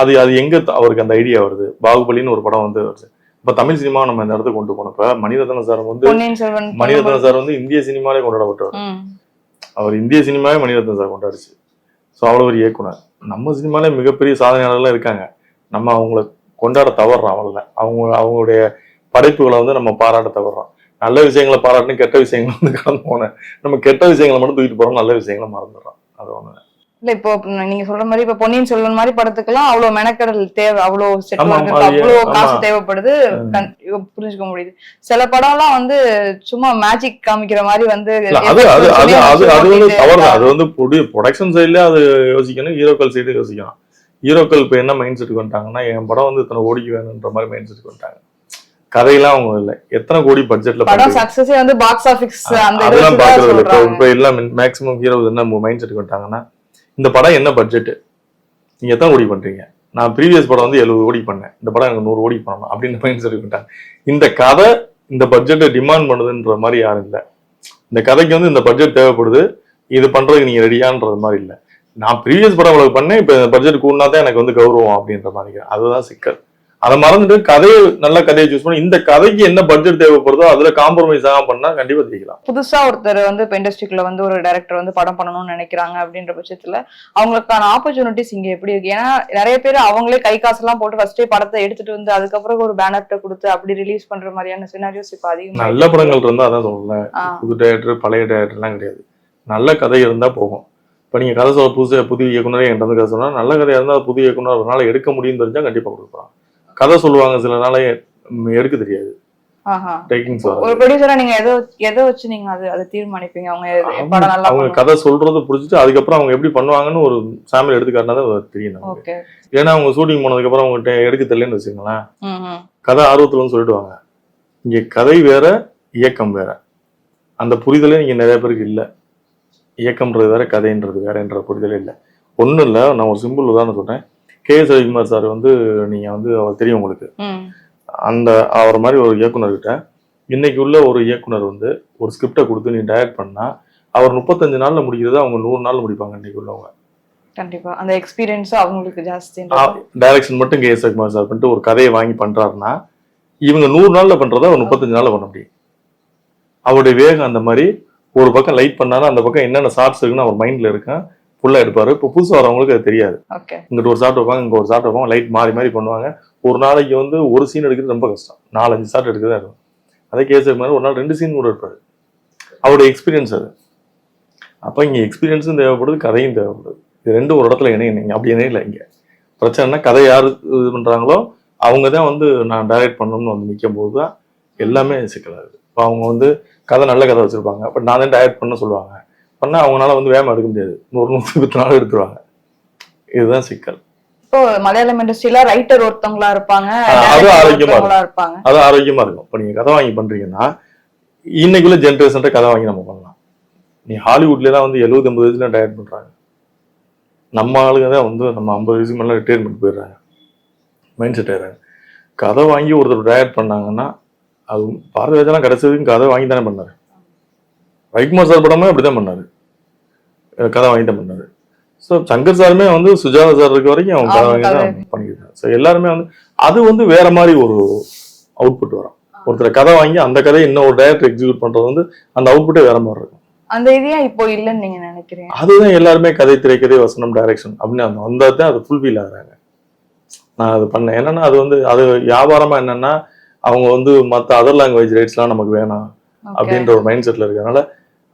அது அது எங்க அவருக்கு அந்த ஐடியா வருது? பாகுபலின்னு ஒரு படம் வந்து வருது. இப்போ தமிழ் சினிமா நம்ம இந்த இடத்துக்கு கொண்டு போனப்ப மணிரத்ன சார் வந்து மணிரத்ன சார் வந்து இந்திய சினிமாலே கொண்டாடப்பட்டவர். அவர் இந்திய சினிமாவே மணிரத்னம் சார் கொண்டாடுச்சு. ஸோ அவ்வளோ ஒரு இயக்குனர். நம்ம சினிமாலே மிகப்பெரிய சாதனையாளர்லாம் இருக்காங்க. நம்ம அவங்கள கொண்டாட தவறுறோம் அவ்வளோதான் அவங்க அவங்களுடைய படைப்புகளை வந்து நம்ம பாராட்ட தவறுறோம் நல்ல விஷயங்களை பாராட்டணும் கெட்ட விஷயங்களை வந்து கடந்து போனேன். நம்ம கெட்ட விஷயங்களை மட்டும் தூக்கிட்டு போறோம் நல்ல விஷயங்களை மறந்துடுறோம். அது ஒண்ணு. இல்ல இப்போ நீங்க சொல்ற மாதிரி இப்ப பொன்னியின் செல்வன் மாதிரி படத்துக்கெல்லாம் அவ்வளவு மெனக்கடல் தேவை அவ்வளவு செட் ஆமா, ஒர்க் ஆமா, அது அவ்வளவு. காசு தேவைப்படுது புரிஞ்சுக்க முடியுது. சில படம்லாம் வந்து சும்மா மேஜிக் காமிக்கிற மாதிரி வந்து அது அது அது அது வந்து தவறு அது வந்து ப்ரொடக்ஷன் சைட்ல அது யோசிக்கணும் ஹீரோக்கள் சைடு யோசிக்கணும் ஹீரோக்கள் இப்போ என்ன மைண்ட் செட்டுக்கு வந்துட்டாங்கன்னா என் படம் வந்து இத்தனை கோடிக்கு வேணுன்ற மாதிரி மைண்ட் செட்டுக்கு வந்துட்டாங்க. கதையெல்லாம் அவங்க இல்லை. எத்தனை கோடி பட்ஜெட்ல படம் சக்சஸே வந்து பாக்ஸ் ஆபீஸ் அந்த இது அதெல்லாம் வச்சு தான் பாக்குறது இல்லை. இப்போ இப்போ எல்லாம் மேக்ஸிமம் ஹீரோ என்ன மைண்ட் செட்டுக்கு வந்துட்டாங்கன்னா இந்த படம் என்ன பட்ஜெட் நீங்க எத்தனை கோடி பண்றீங்க? நான் ப்ரீவியஸ் படம் வந்து எழுபது கோடி பண்ணேன். இந்த படம் எனக்கு நூறு கோடி பண்ணணும் அப்படின்னு மைண்ட் செட்டுக்கு வந்துட்டாங்க. இந்த கதை இந்த பட்ஜெட்டை டிமாண்ட் பண்ணுதுன்ற மாதிரி யாரும் இல்லை. இந்த கதைக்கு வந்து இந்த பட்ஜெட் தேவைப்படுது. இது பண்றதுக்கு நீங்க ரெடியான்றது மாதிரி இல்லை. நான் ப்ரீவியஸ் படம் இவ்வளவு பண்ணேன் இப்போ பட்ஜெட் கூடனா தான் எனக்கு வந்து கௌரவம் அப்படின்ற மாதிரி அதுதான் சிக்கல். அதை மறந்துட்டு கதையை நல்ல கதையை சூஸ் பண்ணி இந்த கதைக்கு என்ன பட்ஜெட் தேவைப்படுதோ அதுல காம்ப்ரமைஸ் ஆகாம பண்ணா கண்டிப்பா ஜெயிக்கலாம். புதுசா ஒருத்தர் வந்து இப்போ இண்டஸ்ட்ரிக்குள்ள வந்து ஒரு டைரக்டர் வந்து படம் பண்ணணும்னு நினைக்கிறாங்க அப்படின்ற பட்சத்துல அவங்களுக்கான ஆப்பர்ச்சுனிட்டிஸ் இங்க எப்படி இருக்கு? ஏன்னா நிறைய பேர் அவங்களே கை காசெல்லாம் போட்டு ஃபர்ஸ்டே படத்தை எடுத்துட்டு வந்து அதுக்கப்புறம் ஒரு பேனர்ட்ட கொடுத்து அப்படி ரிலீஸ் பண்ற மாதிரியான சினாரியோஸ் இப்போ அதிகமா நல்ல படங்கள் இருந்தா அதான் சொல்லல. புது டேரக்டர் பழைய டேரக்டர்லாம் கிடையாது. நல்ல கதை இருந்தா போகும். இப்போ நீங்க கதை சொல்ல புதுசு புது இயக்குனரே என்கிட்ட வந்து கதை சொன்னா நல்ல கதையா இருந்தா புது இயக்குனர் நாள் எடுக்க முடியும்னு தெரிஞ்சா கண்டிப்பா கொடுப்பான் கதை சொல்லுவாங்க சில நாளே எடுக்க தெரியாது. ஒரு ப்ரொடியூசரா நீங்க எதை எதை வச்சு நீங்க அது அதை தீர்மானிப்பீங்க? அவங்க அவங்க கதை சொல்றதை புடிச்சிட்டு அதுக்கப்புறம் அவங்க எப்படி பண்ணுவாங்கன்னு ஒரு சாம்பிள் எடுத்து காட்டினா தான் தெரியும் ஏன்னா அவங்க ஷூட்டிங் போனதுக்கு அப்புறம் அவங்ககிட்ட எடுக்க தெரியலன்னு ம் கதை ஆர்வத்துலன்னு சொல்லிடுவாங்க. இங்க கதை வேற இயக்கம் வேற. அந்த புரிதலே நீங்க நிறைய பேருக்கு இல்ல. இயக்கம்ன்றது வேற கதைன்றது வேறன்ற புரிதலே இல்லை. ஒண்ணும் இல்ல நான் ஒரு சிம்பிள் உதாரணம் சொல்றேன். கே எஸ் ரவிக்குமார் சார் வந்து நீங்க வந்து அவர் தெரியும் உங்களுக்கு. அந்த அவர் மாதிரி ஒரு இயக்குனர்கிட்ட இன்னைக்கு உள்ள ஒரு இயக்குனர் வந்து ஒரு ஸ்கிரிப்டை கொடுத்து நீ டைரக்ட் பண்ணா அவர் முப்பத்தஞ்சு நாள்ல முடிக்கிறத அவங்க நூறு நாள்ல முடிப்பாங்க இன்னைக்கு உள்ளவங்க. கண்டிப்பா. அந்த எக்ஸ்பீரியன்ஸ் அவங்களுக்கு ஜாஸ்தி டைரக்ஷன் மட்டும் கே எஸ் ரவிக்குமார் சார் பண்ணிட்டு ஒரு கதையை வாங்கி பண்றாருன்னா இவங்க நூறு நாள்ல பண்றத அவர் முப்பத்தஞ்சு நாள்ல பண்ண முடியும். அவருடைய வேகம் அந்த மாதிரி ஒரு பக்கம் லைட் பண்ணாலும் அந்த பக்கம் என்னென்ன ஷார்ட்ஸ் இருக்குன்னு அவர் மைண்ட்ல இருக்கும் ஃபுல்லா எடுப்பாரு. இப்போ புதுசா வரவங்களுக்கு அது தெரியாது. இங்கிட்ட ஒரு ஷாட் வைப்பாங்க இங்க ஒரு ஷாட் வைப்பாங்க லைட் மாறி மாறி பண்ணுவாங்க. ஒரு நாளைக்கு வந்து ஒரு சீன் எடுக்கிறது ரொம்ப கஷ்டம். நாலஞ்சு ஷாட் எடுக்கிறது இருக்கும். அதே கேஸ் மாதிரி ஒரு நாள் ரெண்டு சீன் கூட எடுப்பாரு. அவருடைய எக்ஸ்பீரியன்ஸ் அது. அப்போ இங்க எக்ஸ்பீரியன்ஸும் தேவைப்படுது கதையும் தேவைப்படுது. இது ரெண்டும் ஒரு இடத்துல இணைய அப்படி இணையில இங்க. பிரச்சனைனா கதை யார் இது பண்றாங்களோ அவங்க தான் வந்து நான் டைரக்ட் பண்ணணும்னு வந்து நிற்கும் போது தான் எல்லாமே சிக்கலாகுது. இப்போ அவங்க வந்து கதை நல்ல கதை வச்சிருப்பாங்க. பட் நான் தான் டைரக்ட் பண்ண சொல்லுவாங்க. பண்ணா அவங்களால வந்து வேகமா எடுக்க முடியாது. நூறு நூற்றி பத்து நாள் எடுத்துருவாங்க. இதுதான் சிக்கல். இப்போ மலையாளம் இண்டஸ்ட்ரியில ரைட்டர் ஒருத்தவங்களா இருப்பாங்க. அது ஆரோக்கியமா இருப்பாங்க. அது ஆரோக்கியமா இருக்கும். இப்போ நீங்க கதை வாங்கி பண்றீங்கன்னா இன்னைக்குள்ள ஜென்ரேஷன்ட்ட கதை வாங்கி நம்ம பண்ணலாம். நீ ஹாலிவுட்ல தான் வந்து எழுபது எண்பது வயசுல டைரக்ட் பண்றாங்க. நம்ம ஆளுங்க தான் வந்து நம்ம ஐம்பது வயசுக்கு மேல ரிட்டையர்மெண்ட் போயிடுறாங்க. மைண்ட் செட் ஆயிடுறாங்க கதை வாங்கி ஒருத்தர் டைரக்ட் பண்ணாங்கன்னா அது பாரதிராஜெல்லாம் கடைசிக்கும் கதை வாங்கி தானே பண்ணாரு. வைகுமார் சார் படமே அப்படிதான் பண்ணாரு. அஹ் கதை வாங்கி தான் பண்ணாரு. ஸோ சங்கர் சாருமே வந்து சுஜாதா சார் இருக்க வரைக்கும் அவங்க கதை வாங்கி தான் பண்ணிக்கிறாங்க ஸோ எல்லாருமே வந்து அது வந்து வேற மாதிரி ஒரு அவுட்புட் வரும். ஒருத்தர் கதை வாங்கி அந்த கதையை இன்னும் ஒரு டைரக்டர் எக்ஸிக்யூட் பண்றது வந்து அந்த அவுட்புட்டே வேற மாதிரி இருக்கும். அந்த இதே இப்போ இல்லைன்னு நீங்க நினைக்கிறீங்க? அதுதான் எல்லாருமே கதை திரைக்கதை வசனம் டைரக்ஷன் அப்படின்னு அந்த வந்தால் தான் அது ஃபுல்ஃபில் ஆகுறாங்க. நான் அது பண்ணேன். என்னன்னா அது வந்து அது வியாபாரமா என்னன்னா அவங்க வந்து மற்ற அதர் லாங்குவேஜ் ரைட்ஸ்லாம் நமக்கு வேணாம். அப்படின்ற ஒரு மைண்ட் செட்ல இருக்கறனால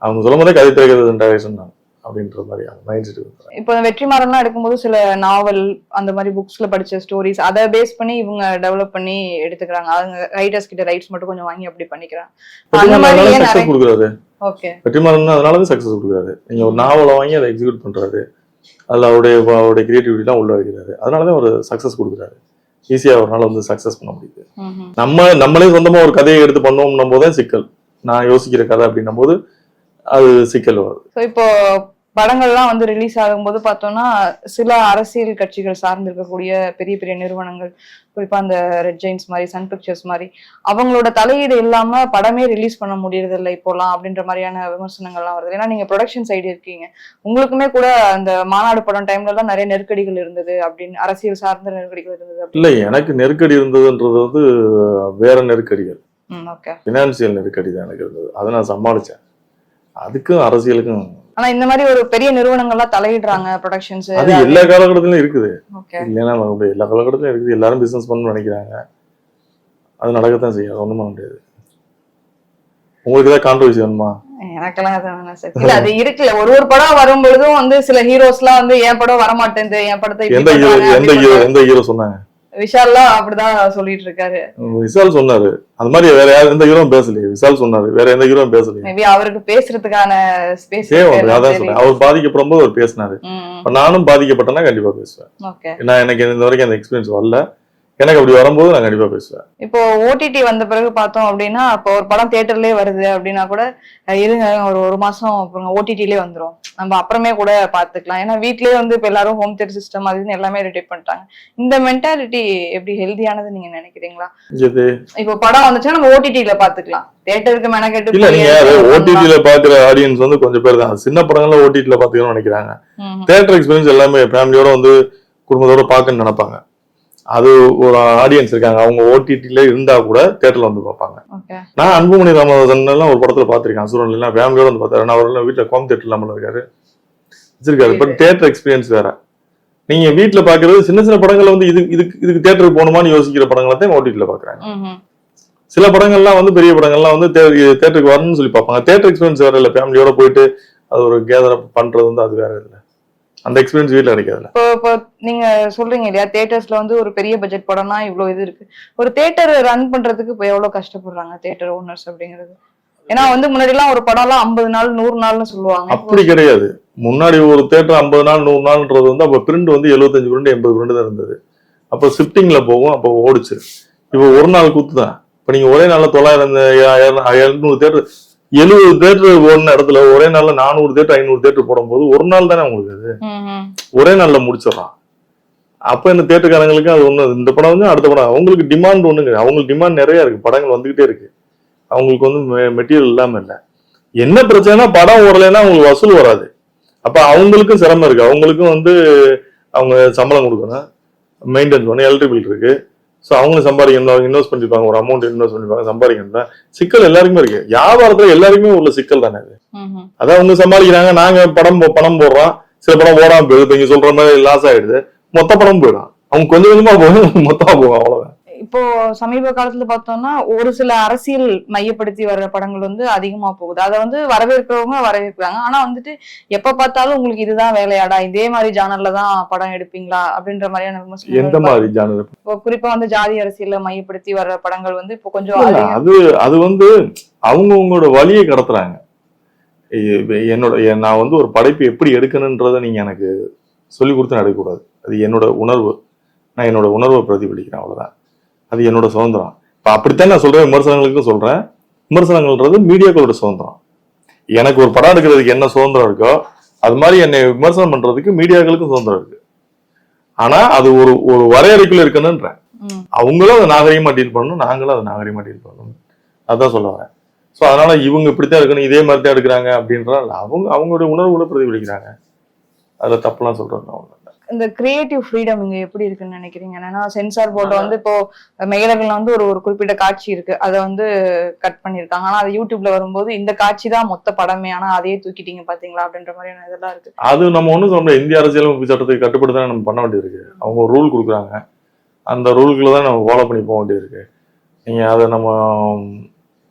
அவங்க சொல்லும் போதே கதை திரைக்கதை டைரக்ஷன் தான் அப்படின்ற மாதிரி மைண்ட் செட் இப்போ வெற்றிமாறன்லாம் எடுக்கும்போது சில நாவல் அந்த மாதிரி புக்ஸ்ல படிச்ச ஸ்டோரிஸ் அதை பேஸ் பண்ணி இவங்க டெவலப் பண்ணி எடுத்துக்கிறாங்க. அவங்க ரைட்டர்ஸ் கிட்ட ரைட்ஸ் மட்டும் கொஞ்சம் வாங்கி அப்படி பண்ணிக்கிறாங்க. கொடுக்குறாரு. ஓகே வெற்றிமாறன் அதனால தான் சக்சஸ் கொடுக்குறாரு. நீங்க ஒரு நாவலை வாங்கி அதை எக்ஸிக்யூட் பண்றாரு. அதில் அவருடைய அவருடைய கிரியேட்டிவிட்டிலாம் உள்ள வைக்கிறாரு. அதனால தான் ஒரு சக்சஸ் கொடுக்குறாரு. ஈஸியாக அவரால் வந்து சக்சஸ் பண்ண முடியுது. நம்ம நம்மளே சொந்தமா ஒரு கதையை எடுத்து பண்ணோம்னும் போதே சிக்கல். நான் யோசிக்கிற கதை அப்படின்னும் போது அது சிக்கல் வருது இப்போ படங்கள்லாம் வந்து ரிலீஸ் ஆகும்போது பார்த்தோம்னா சில அரசியல் கட்சிகள் சார்ந்து இருக்கக்கூடிய பெரிய பெரிய நிறுவனங்கள் குறிப்பா அந்த ரெட் ஜெயின்ஸ் மாதிரி சன் பிக்சர்ஸ் மாதிரி அவங்களோட தலையீடு இல்லாம படமே ரிலீஸ் பண்ண முடியறது இல்லை இப்போலாம் அப்படின்ற மாதிரியான விமர்சனங்கள்லாம் வருது. ஏன்னா நீங்க ப்ரொடக்ஷன் சைடு இருக்கீங்க. உங்களுக்குமே கூட அந்த மாநாடு படம் டைம்ல எல்லாம் நிறைய நெருக்கடிகள் இருந்தது அப்படின்னு அரசியல் சார்ந்த நெருக்கடிகள் இருந்தது இல்லை எனக்கு நெருக்கடி இருந்ததுன்றது வந்து வேற நெருக்கடிகள். ஃபினான்சியல் நெருக்கடி தான் எனக்கு இருந்தது. அதை நான் சமாளிச்சேன். அதுக்கும் அரசியலுக்கும் ஆனா இந்த மாதிரி ஒரு பெரிய நிறுவனங்கள்லாம் தலையிடுறாங்க ப்ரொடக்ஷன்ஸ் அது எல்லா காலகட்டத்திலும் இருக்குது. இல்லைன்னா எல்லா காலகட்டத்திலும் இருக்குது. எல்லாரும் பிசினஸ் பண்ணணும்னு நினைக்கிறாங்க. அது நடக்கத்தான் செய்யும். ஒன்றும் பண்ண முடியாது. உங்களுக்கு ஏதாவது கான்ட்ரவர்சி வேணுமா? எனக்கெல்லாம் அது வேணாம் சார். இல்ல அது இருக்குல்ல. ஒரு ஒரு படம் வரும் பொழுதும் வந்து சில ஹீரோஸ்லாம் வந்து என் படம் வர மாட்டேங்குது என் படத்தை ஹீரோ. எந்த ஹீரோ சொன்னாங்க? விஷால்லாம் அப்படிதான் சொல்லிட்டு இருக்காரு விசால் சொன்னாரு. அந்த மாதிரி வேற யாரும் எந்த ஹீரோ பேசலையே. விசால் சொன்னாரு. வேற எந்த ஹீரோ பேசலையே. மேபி அவருக்கு பேசுறதுக்கான ஸ்பேஸ் அதான் சொல்றேன். அவர் பாதிக்கப்படும் போது அவர் பேசினாரு. நானும் பாதிக்கப்பட்டேன்னா கண்டிப்பா பேசுவேன். நான் எனக்கு இந்த வரைக்கும் அந்த எக்ஸ்பீரியன்ஸ் வரல. எனக்கு அப்படி வரும்போது நான் கண்டிப்பா பேசுவேன். இப்போ ஓடிடி வந்த பிறகு பார்த்தோம் அப்படின்னா இப்போ ஒரு படம் தியேட்டர்லயே வருது அப்படின்னா கூட இருங்க ஒரு ஒரு மாசம் அப்புறம் ஓடிடிலே வந்துரும். நம்ம அப்புறமே கூட பாத்துக்கலாம் ஏன்னா வீட்லயே வந்து இப்ப எல்லாரும் ஹோம் தியேட்டர் சிஸ்டம் அது எல்லாமே ரெடி பண்ணிட்டாங்க. இந்த மென்டாலிட்டி எப்படி ஹெல்தியானது நீங்க நினைக்கிறீங்களா? இப்போ படம் வந்துச்சுன்னா நம்ம ஓடிடில பாத்துக்கலாம் தியேட்டருக்கு மெனக்கெட்டு இல்ல நீங்க ஓடிடில பாக்குற ஆடியன்ஸ் வந்து கொஞ்சம் பேர் தான். சின்ன படங்கள்ல ஓடிடில பாத்துக்கணும்னு நினைக்கிறாங்க. தேட்டர் எக்ஸ்பீரியன்ஸ் எல்லாமே ஃபேமிலியோட வந்து குடும்பத்தோட பார்க்கணும்னு நினைப்பாங்க. அது ஒரு ஆடியன்ஸ் இருக்காங்க. அவங்க ஓடிடில இருந்தா கூட தேட்டர்ல வந்து பார்ப்பாங்க. நான் அன்புமணி ராமதாசன் எல்லாம் ஒரு படத்துல பாத்திருக்கேன் அசுரன் எல்லாம் ஃபேமிலியோட வந்து பார்த்தாரு. நான் அவரெல்லாம் வீட்டுல கோம் தேட்டர் இல்லாமல் இருக்காரு. வச்சிருக்காரு. பட் தேட்டர் எக்ஸ்பீரியன்ஸ் வேற. நீங்க வீட்டுல பாக்குறது சின்ன சின்ன படங்கள்ல வந்து இது இதுக்கு இதுக்கு தேட்டருக்கு போகணுமான்னு யோசிக்கிற படங்களை தான் ஓடிடில பாக்குறாங்க சில படங்கள்லாம் வந்து பெரிய படங்கள்லாம் வந்து தேட்டருக்கு வரணும்னு சொல்லி பார்ப்பாங்க. தேட்டர் எக்ஸ்பீரியன்ஸ் வேற இல்ல. ஃபேமிலியோட போயிட்டு அது ஒரு கேதர் பண்றது வந்து அது வேற இல்ல. அந்த எக்ஸ்பீரியன்ஸ் வீட்ல கிடைக்காதுல்ல? இப்போ இப்போ நீங்க சொல்றீங்க இல்லையா தியேட்டர்ஸ்ல வந்து ஒரு பெரிய பட்ஜெட் படம்னா இவ்வளவு இது இருக்கு. ஒரு தியேட்டர் ரன் பண்றதுக்கு இப்போ எவ்வளவு கஷ்டப்படுறாங்க தியேட்டர் ஓனர்ஸ் அப்படிங்கிறது? ஏன்னா வந்து முன்னாடி எல்லாம் ஒரு படம் எல்லாம் ஐம்பது நாள் நூறு நாள்னு சொல்லுவாங்க. அப்படி கிடையாது. முன்னாடி ஒரு தேட்டர் ஐம்பது நாள் நூறு நாள்ன்றது வந்து அப்ப பிரிண்ட் வந்து எழுபத்தஞ்சு பிரிண்ட் எண்பது பிரிண்ட் தான் இருந்தது. அப்போ ஷிஃப்டிங்ல போகும் அப்போ ஓடுச்சு. இப்போ ஒரு நாள் கூத்து தான். இப்போ நீங்க ஒரே நாள்ல தொள்ளாயிரம் எழுநூறு தேட்டர் எழுபது தேட்டர் ஓடின இடத்துல ஒரே நாள்ல நானூறு தேட்டர் ஐநூறு தேட்டர் போடும்போது ஒரு நாள் தானே உங்களுக்கு அது. ஒரே நாள்ல முடிச்சிடறான். அப்ப இந்த தேட்டருக்காரங்களுக்கு அது ஒண்ணு இந்த படம் வந்து அடுத்த படம். அவங்களுக்கு டிமாண்ட் ஒண்ணுங்க. அவங்களுக்கு டிமாண்ட் நிறைய இருக்கு. படங்கள் வந்துகிட்டே இருக்கு. அவங்களுக்கு வந்து மெட்டீரியல் இல்லாம இல்ல. என்ன பிரச்சனைனா படம் ஓடலைன்னா அவங்களுக்கு வசூல் வராது. அப்ப அவங்களுக்கும் சிரமம் இருக்கு. அவங்களுக்கும் வந்து அவங்க சம்பளம் கொடுக்கணும். மெயின்டைன் பண்ணணும் எலக்ட்ரிக் பில் இருக்கு. ஸோ அவங்களும் சம்பாதிக்கணும் அவங்க இன்வெஸ்ட் பண்ணிருப்பாங்க ஒரு அமௌண்ட் இன்வெஸ்ட் பண்ணிருப்பாங்க சம்பாதிக்கணும் சிக்கல் எல்லாருக்குமே இருக்கு. வியாபாரத்துல எல்லாருக்குமே உள்ள சிக்கல் தானே அது. அதான் அவங்க சமாளிக்கிறாங்க நாங்க படம் பணம் போடுறோம் சில படம் ஓடாம போயிடுது நீங்க சொல்ற மாதிரி லாஸ் ஆயிடுது மொத்த படம் போயிடும். அவங்க கொஞ்சம் கொஞ்சமா போகும் மொத்தமா போகும் அவ்வளவுதான். இப்போ சமீப காலத்துல பார்த்தோம்னா ஒரு சில அரசியல் மையப்படுத்தி வர்ற படங்கள் வந்து அதிகமா போகுது. அதை வந்து வரவேற்கிறவங்க வரவேற்கிறாங்க. ஆனா வந்துட்டு எப்ப பார்த்தாலும் உங்களுக்கு இதுதான் வேலையாடா இதே மாதிரி ஜானர்ல தான் படம் எடுப்பீங்களா அப்படின்ற மாதிரியான விமர்சனங்கள் எந்த மாதிரி ஜானர் இப்போ குறிப்பா வந்து ஜாதி அரசியல மையப்படுத்தி வர்ற படங்கள் வந்து இப்போ கொஞ்சம் அது அது வந்து அவங்கவுங்களோட வழியை கடத்துறாங்க. என்னோட நான் வந்து ஒரு படைப்பு எப்படி எடுக்கணுன்றதை நீங்க எனக்கு சொல்லி கொடுத்து நான் எடுக்கக்கூடாது அது என்னோட உணர்வு. நான் என்னோட உணர்வை பிரதிபலிக்கிறேன் அவ்வளவுதான். அது என்னோட சுதந்திரம் இப்ப அப்படித்தான் நான் சொல்றேன் விமர்சனங்களுக்கும் சொல்றேன் விமர்சனங்கள்ன்றது மீடியாக்களோட சுதந்திரம் எனக்கு ஒரு படம் எடுக்கிறதுக்கு என்ன சுதந்திரம் இருக்கோ அது மாதிரி என்னை விமர்சனம் பண்றதுக்கு மீடியாக்களுக்கும் சுதந்திரம் இருக்கு ஆனா அது ஒரு ஒரு வரையறைக்குள்ள இருக்கணுன்றேன். அவங்களும் அதை நாகரிகமா டீல் பண்ணணும் நாங்களும் அதை நாகரிகமா டீல் பண்ணணும் அதான் சொல்ல வரேன் ஸோ அதனால இவங்க இப்படித்தான் இருக்கணும் இதே மாதிரி தான் எடுக்கிறாங்க அப்படின்றா இல்ல. அவங்க அவங்களுடைய உணர்வுகளை பிரதிபலிக்கிறாங்க அதுல தப்புலாம் ஒண்ணும் இல்ல. இந்த கிரியேட்டிவ் ஃப்ரீடம் இங்க எப்படி இருக்குன்னு நினைக்கிறீங்க? ஏன்னா சென்சார் போர்டு வந்து இப்போ மெயிலகள்ல வந்து ஒரு ஒரு குறிப்பிட்ட காட்சி இருக்கு. அதை வந்து கட் பண்ணிருக்காங்க ஆனா அது யூடியூப்ல வரும்போது இந்த காட்சி தான் மொத்த படமே. ஆனா அதையே தூக்கிட்டீங்க பாத்தீங்களா? அப்படின்ற மாதிரியான இதெல்லாம் இருக்கு. அது நம்ம ஒண்ணும் சொல்ல இந்திய அரசியலமைப்பு சட்டத்துக்கு கட்டுப்பட்டு தான் நம்ம பண்ண வேண்டியது இருக்கு அவங்க ஒரு ரூல் கொடுக்குறாங்க. அந்த ரூல்களை தான் நம்ம ஃபாலோ பண்ணி போக வேண்டியது இருக்கு நீங்க அதை நம்ம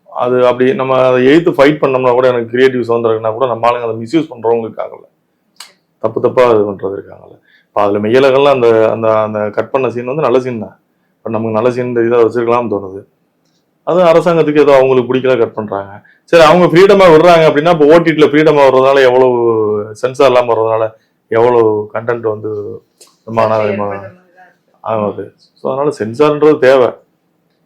அது அப்படி நம்ம அதை எய்த்து ஃபைட் பண்ணோம்னா கூட எனக்கு கிரியேட்டிவ் சுதந்திரம்னா கூட நம்ம ஆளுங்க அதை மிஸ்யூஸ் பண்றவங்க இருக்காங்கல்ல தப்பு தப்பா இது பண்றது இருக்காங்கல்ல இப்போ அதுல மெய்யலகெல்லாம் அந்த அந்த அந்த கட் பண்ண சீன் வந்து நல்ல சீன் தான். இப்போ நமக்கு நல்ல சீன் இதாக வச்சிருக்கலாம்னு தோணுது. அது அரசாங்கத்துக்கு ஏதோ அவங்களுக்கு பிடிக்கல கட் பண்றாங்க. சரி அவங்க ஃப்ரீடமா விடுறாங்க அப்படின்னா இப்போ ஓடிடியில் ஃப்ரீடமா வர்றதுனால எவ்வளவு சென்சார் இல்லாம வர்றதுனால எவ்வளவு கண்டென்ட் வந்து விமான ஆகுது. ஸோ அதனால சென்சார்ன்றது தேவை.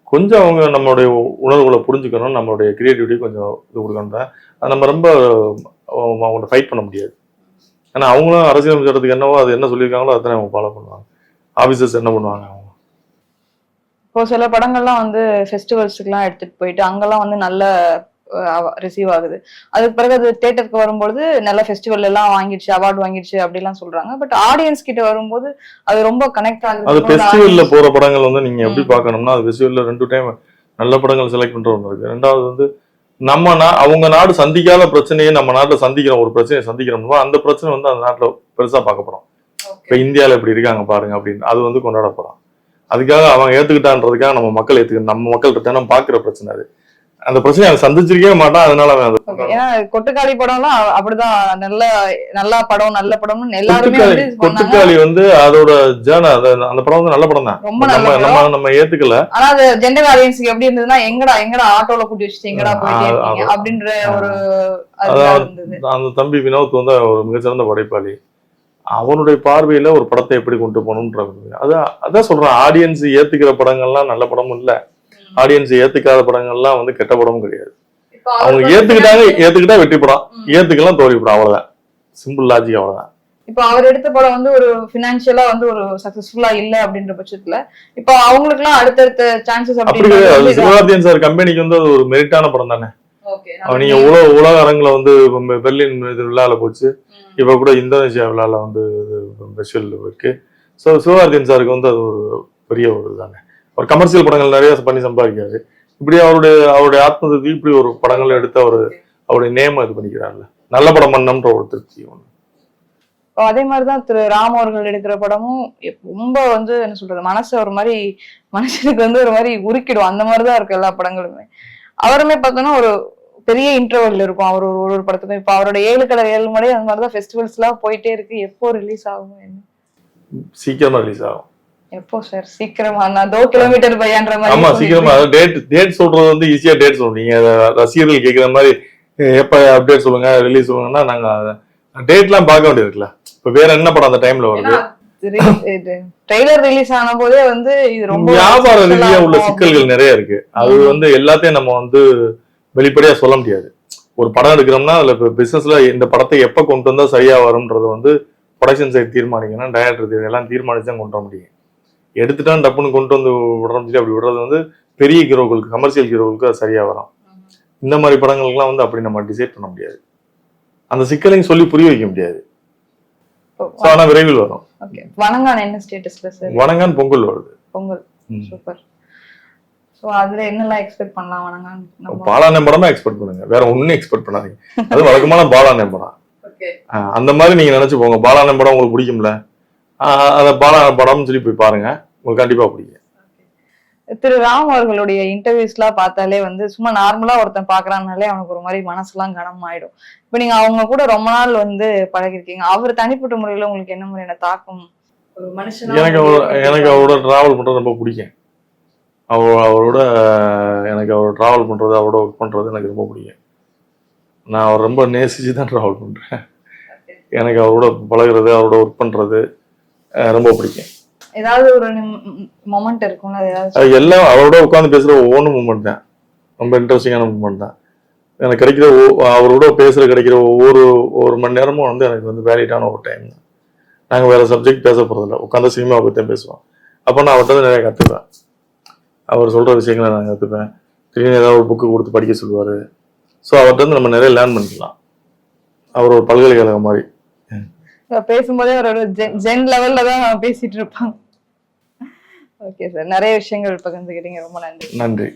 கொஞ்சம் அவங்க நம்மளுடைய உணர்வுகளை புரிஞ்சுக்கணும் நம்மளுடைய கிரியேட்டிவிட்டி கொஞ்சம் இது கொடுக்கணும் தான். அது நம்ம ரொம்ப அவங்க- அவங்கள்ட்ட ஃபைட் பண்ண முடியாது. ஏன்னா அவங்களும் அரசியல் சட்டத்துக்கு என்னவோ அது என்ன சொல்லியிருக்காங்களோ அதை அவங்க ஃபாலோ பண்ணுவாங்க. ஆஃபீஸர்ஸ் என்ன பண்ணுவாங்க அவங்க? இப்போ சில படங்கள்லாம் வந்து ஃபெஸ்டிவல்ஸுக்குலாம் எடுத்துட்டு போயிட்டு அங்கெல்லாம் வந்து நல்ல ரிசீவ் ஆகுது. அதுக்கு பிறகு அது தேட்டருக்கு வரும்பொழுது நல்ல ஃபெஸ்டிவல் எல்லாம் வாங்கிடுச்சு அவார்டு வாங்கிடுச்சு அப்படிலாம் சொல்றாங்க. பட் ஆடியன்ஸ் கிட்ட வரும்போது அது ரொம்ப கனெக்ட் அது ஆகுது ஃபெஸ்டிவல்ல போற படங்கள் வந்து நீங்க எப்படி பார்க்கணும்னா அது ஃபெஸ்டிவல்ல ரெண்டு டைம் நல்ல படங்கள் செலக்ட் பண்ற ஒன்று இருக்கு. ரெண்டாவது வந்து நம்ம நா அவங்க நாடு சந்திக்காத பிரச்சனையை நம்ம நாட்டுல சந்திக்கிறோம் ஒரு பிரச்சனையை சந்திக்கிறோம்னா அந்த பிரச்சனை வந்து அந்த நாட்டுல பெருசா பார்க்கப்படும் இப்ப இந்தியால இப்படி இருக்காங்க பாருங்க அப்படின்னு அது வந்து கொண்டாடப்படும் அதுக்காக அவங்க ஏத்துக்கிட்டான்றதுக்காக நம்ம மக்கள் ஏத்துக்க நம்ம மக்கள் தினம் பாக்குற பிரச்சனை அது. அந்த பிரச்சனையை அவன் சந்திச்சிருக்கவே மாட்டான் அதனால அவன் அதை. ஏன்னா கொட்டுக்காளி படம்லாம் அப்படிதான் நல்ல நல்ல படம் நல்ல படம்னு எல்லாருமே கொட்டுக்காளி வந்து அதோட ஜேர்ன அந்த படம் வந்து நல்ல படம் தான். ரொம்ப நம்ம நம்ம நம்ம ஏத்துக்கல. ஆனா அது ஜெண்டர் ஆடியன்ஸ்க்கு எப்படி இருந்ததுன்னா எங்கடா எங்கடா ஆட்டோல கூட்டி வச்சுட்டு எங்கடா போயிட்டே அப்படின்ற. ஒரு அந்த தம்பி வினோத் வந்து ஒரு மிகச்சிறந்த படைப்பாளி. அவனுடைய பார்வையில ஒரு படத்தை எப்படி கொண்டு போகணுன்ற அதான் அதான் சொல்றேன் ஆடியன்ஸ் ஏத்துக்கிற படங்கள்லாம் நல்ல படமும் இல்ல. ஆடியன்ஸ் ஏத்துக்காத படங்கள்லாம் வந்து கெட்ட படமும் கிடையாது. அவங்க ஏத்துக்கிட்டாங்க ஏத்துக்கிட்டா வெற்றி படம். ஏத்துக்கலாம் தோல்வி படம் அவ்வளவுதான். சிம்பிள் லாஜிக் அவ்வளவுதான். இப்போ அவர் எடுத்த படம் வந்து ஒரு பினான்சியலா வந்து ஒரு சக்சஸ்ஃபுல்லா இல்ல அப்படின்ற பட்சத்துல இப்போ அவங்களுக்கு எல்லாம் அடுத்தடுத்த சான்சஸ் அப்படி சிவகார்த்தியன் சார் கம்பெனிக்கு வந்து அது ஒரு மெரிட்டான படம் தானே. நீங்க உலக உலக அரங்குல வந்து பெர்லின் இது விழால போச்சு. இப்ப கூட இந்தோனேஷியா விழால வந்து ஸ்பெஷல் இருக்கு. ஸோ சிவகார்த்தியன் சாருக்கு வந்து அது ஒரு பெரிய ஒரு தானே அவர் கமர்ஷியல் படங்கள் நிறைய பண்ணி சம்பாதிக்காரு இப்படி அவருடைய அவருடைய ஆத்மதிக்கு இப்படி ஒரு படங்கள் எடுத்து அவர் அவருடைய நேம் இது பண்ணிக்கிறார்ல நல்ல படம் பண்ணம்ன்ற ஒரு திருப்தி இப்போ அதே மாதிரிதான் திரு ராம் அவர்கள் எடுக்கிற படமும் ரொம்ப வந்து என்ன சொல்றது மனசு ஒரு மாதிரி மனுஷனுக்கு வந்து ஒரு மாதிரி உருக்கிடும். அந்த மாதிரிதான் இருக்கு எல்லா படங்களுமே. அவருமே பார்த்தோன்னா ஒரு பெரிய இன்டர்வல் இருக்கும். அவர் ஒரு ஒரு படத்துக்கும் இப்போ அவரோட ஏழு கலர் ஏழு மடை அந்த மாதிரிதான் ஃபெஸ்டிவல்ஸ் எல்லாம் போயிட்டே இருக்கு. எப்போ ரிலீஸ் ஆகும் என்ன? சீக்கிரமா ரிலீஸ் ஆகும். எப்போ சார்? சீக்கிரமா நான் தோ கிலோமீட்டர் பையன்ற மாதிரி ஆமா சீக்கிரமா. டேட் டேட் சொல்றது வந்து ஈஸியா டேட் அத ரசிகர்கள் கேட்கிற மாதிரி "எ- எப்ப அப்டேட் சொல்லுங்க ரிலீஸ் சொல்லுங்கன்னா நாங்க டேட்லாம் பார்க்க வேண்டியதுக்குல்ல. இப்ப வேற என்ன படம் அந்த டைம்ல வருது? ட்ரெய்லர் ரிலீஸ் ஆன போதே வந்து இது ரொம்ப வியாபார ரீதியா உள்ள சிக்கல்கள் நிறைய இருக்கு. அது. வந்து எல்லாத்தையும் நம்ம வந்து வெளிப்படையா சொல்ல முடியாது. ஒரு படம் எடுக்கிறோம்னா அதுல பிசினஸ்ல இந்த படத்தை எப்ப கொண்டு வந்தா சரியா வரும்ன்றது வந்து ப்ரொடக்ஷன் சைடு தீர்மானிக்கணும் டைரக்டர் எல்லாம் தீர்மானிச்சு தான் கொண்டு வர முடியும். எடுத்துட்டா டப்புன்னு கொண்டு வந்து விடுறோம் சொல்லி அப்படி விடுறது வந்து பெரிய ஹீரோக்களுக்கு கமர்ஷியல் ஹீரோக்களுக்கு அது சரியா வரும் இந்த மாதிரி படங்களுக்குலாம் வந்து அப்படி நம்ம டிசைட் பண்ண முடியாது. அந்த சிக்கலையும் சொல்லி புரிய வைக்க முடியாது. ஆனா விரைவில் வரும். வணங்கான் என்ன ஸ்டேட்டஸ்ல சார் வணங்கான் பொங்கல் வருது. பொங்கல். சூப்பர் சோ அதுல என்னெல்லாம் எக்ஸ்பெக்ட் பண்ணலாம் வணங்கான்? பாலான படமா எக்ஸ்பெக்ட் பண்ணுங்க. வேற ஒண்ணும் எக்ஸ்பெக்ட் பண்ணாதீங்க. அது வழக்கமான பாலான படம். அந்த மாதிரி நீங்க நினைச்சு போங்க. பாலான படம் உங்களுக்கு பிடிக்கும்ல? அந்த பாலான படம்னு சொல்லி போய் பாருங்க. உங்களுக்கு கண்டிப்பா பிடிக்கும். திரு ராம் அவர்களுடைய இன்டர்வியூஸ்லாம் பார்த்தாலே வந்து சும்மா நார்மலா ஒருத்தன் பாக்குறான்னாலே அவனுக்கு ஒரு மாதிரி மனசுலாம் கனம் ஆயிடும் இப்ப நீங்க அவங்க கூட ரொம்ப நாள் வந்து பழகிருக்கீங்க. அவர் தனிப்பட்ட முறையில உங்களுக்கு என்ன மாதிரியான தாக்கம்? ஒரு மனுஷனா எனக்கு எனக்கு அவரோட டிராவல் பண்றது ரொம்ப பிடிக்கும். அவர் அவரோட எனக்கு அவர் டிராவல் பண்றது அவரோட ஒர்க் பண்றது எனக்கு ரொம்ப பிடிக்கும். நான் அவர் ரொம்ப நேசிச்சு தான் டிராவல் பண்றேன். எனக்கு அவரோட பழகுறது அவரோட ஒர்க் பண்றது அஹ் ரொம்ப பிடிக்கும். ஏதாவது ஒரு மொமெண்ட் இருக்கும்ல அது ஏதாவது எல்லாம் அவரோட உட்காந்து பேசுற ஒவ்வொன்றும் மூமெண்ட் தான். ரொம்ப இன்ட்ரெஸ்டிங்கான மூமெண்ட் தான். எனக்கு கிடைக்கிற ஒ- அவரோட பேசுற கிடைக்கிற ஒவ்வொரு ஒரு மணி நேரமும் வந்து எனக்கு வந்து வேலிடான ஒரு டைம் தான். நாங்கள் வேற சப்ஜெக்ட் பேச போறதில்ல. உட்காந்து சினிமா பற்றி பேசுவோம். அப்போ நான் அவர்கிட்ட வந்து நிறைய கற்றுப்பேன் அவர் சொல்ற விஷயங்களை நான் கற்றுப்பேன் திடீர்னு ஏதாவது ஒரு புக்கு கொடுத்து படிக்க சொல்லுவார். ஸோ அவர்கிட்ட வந்து நம்ம நிறைய லேர்ன் பண்ணிக்கலாம். அவர் ஒரு பல்கலைக்கழகம் மாதிரி. பேசும்போதே ஒரு ஜென் லெவல்ல தான் பேசிட்டு இருப்பாங்க ஓகே சார் நிறைய விஷயங்கள் பகிர்ந்துக்கிட்டீங்க ரொம்ப நன்றி. நன்றி.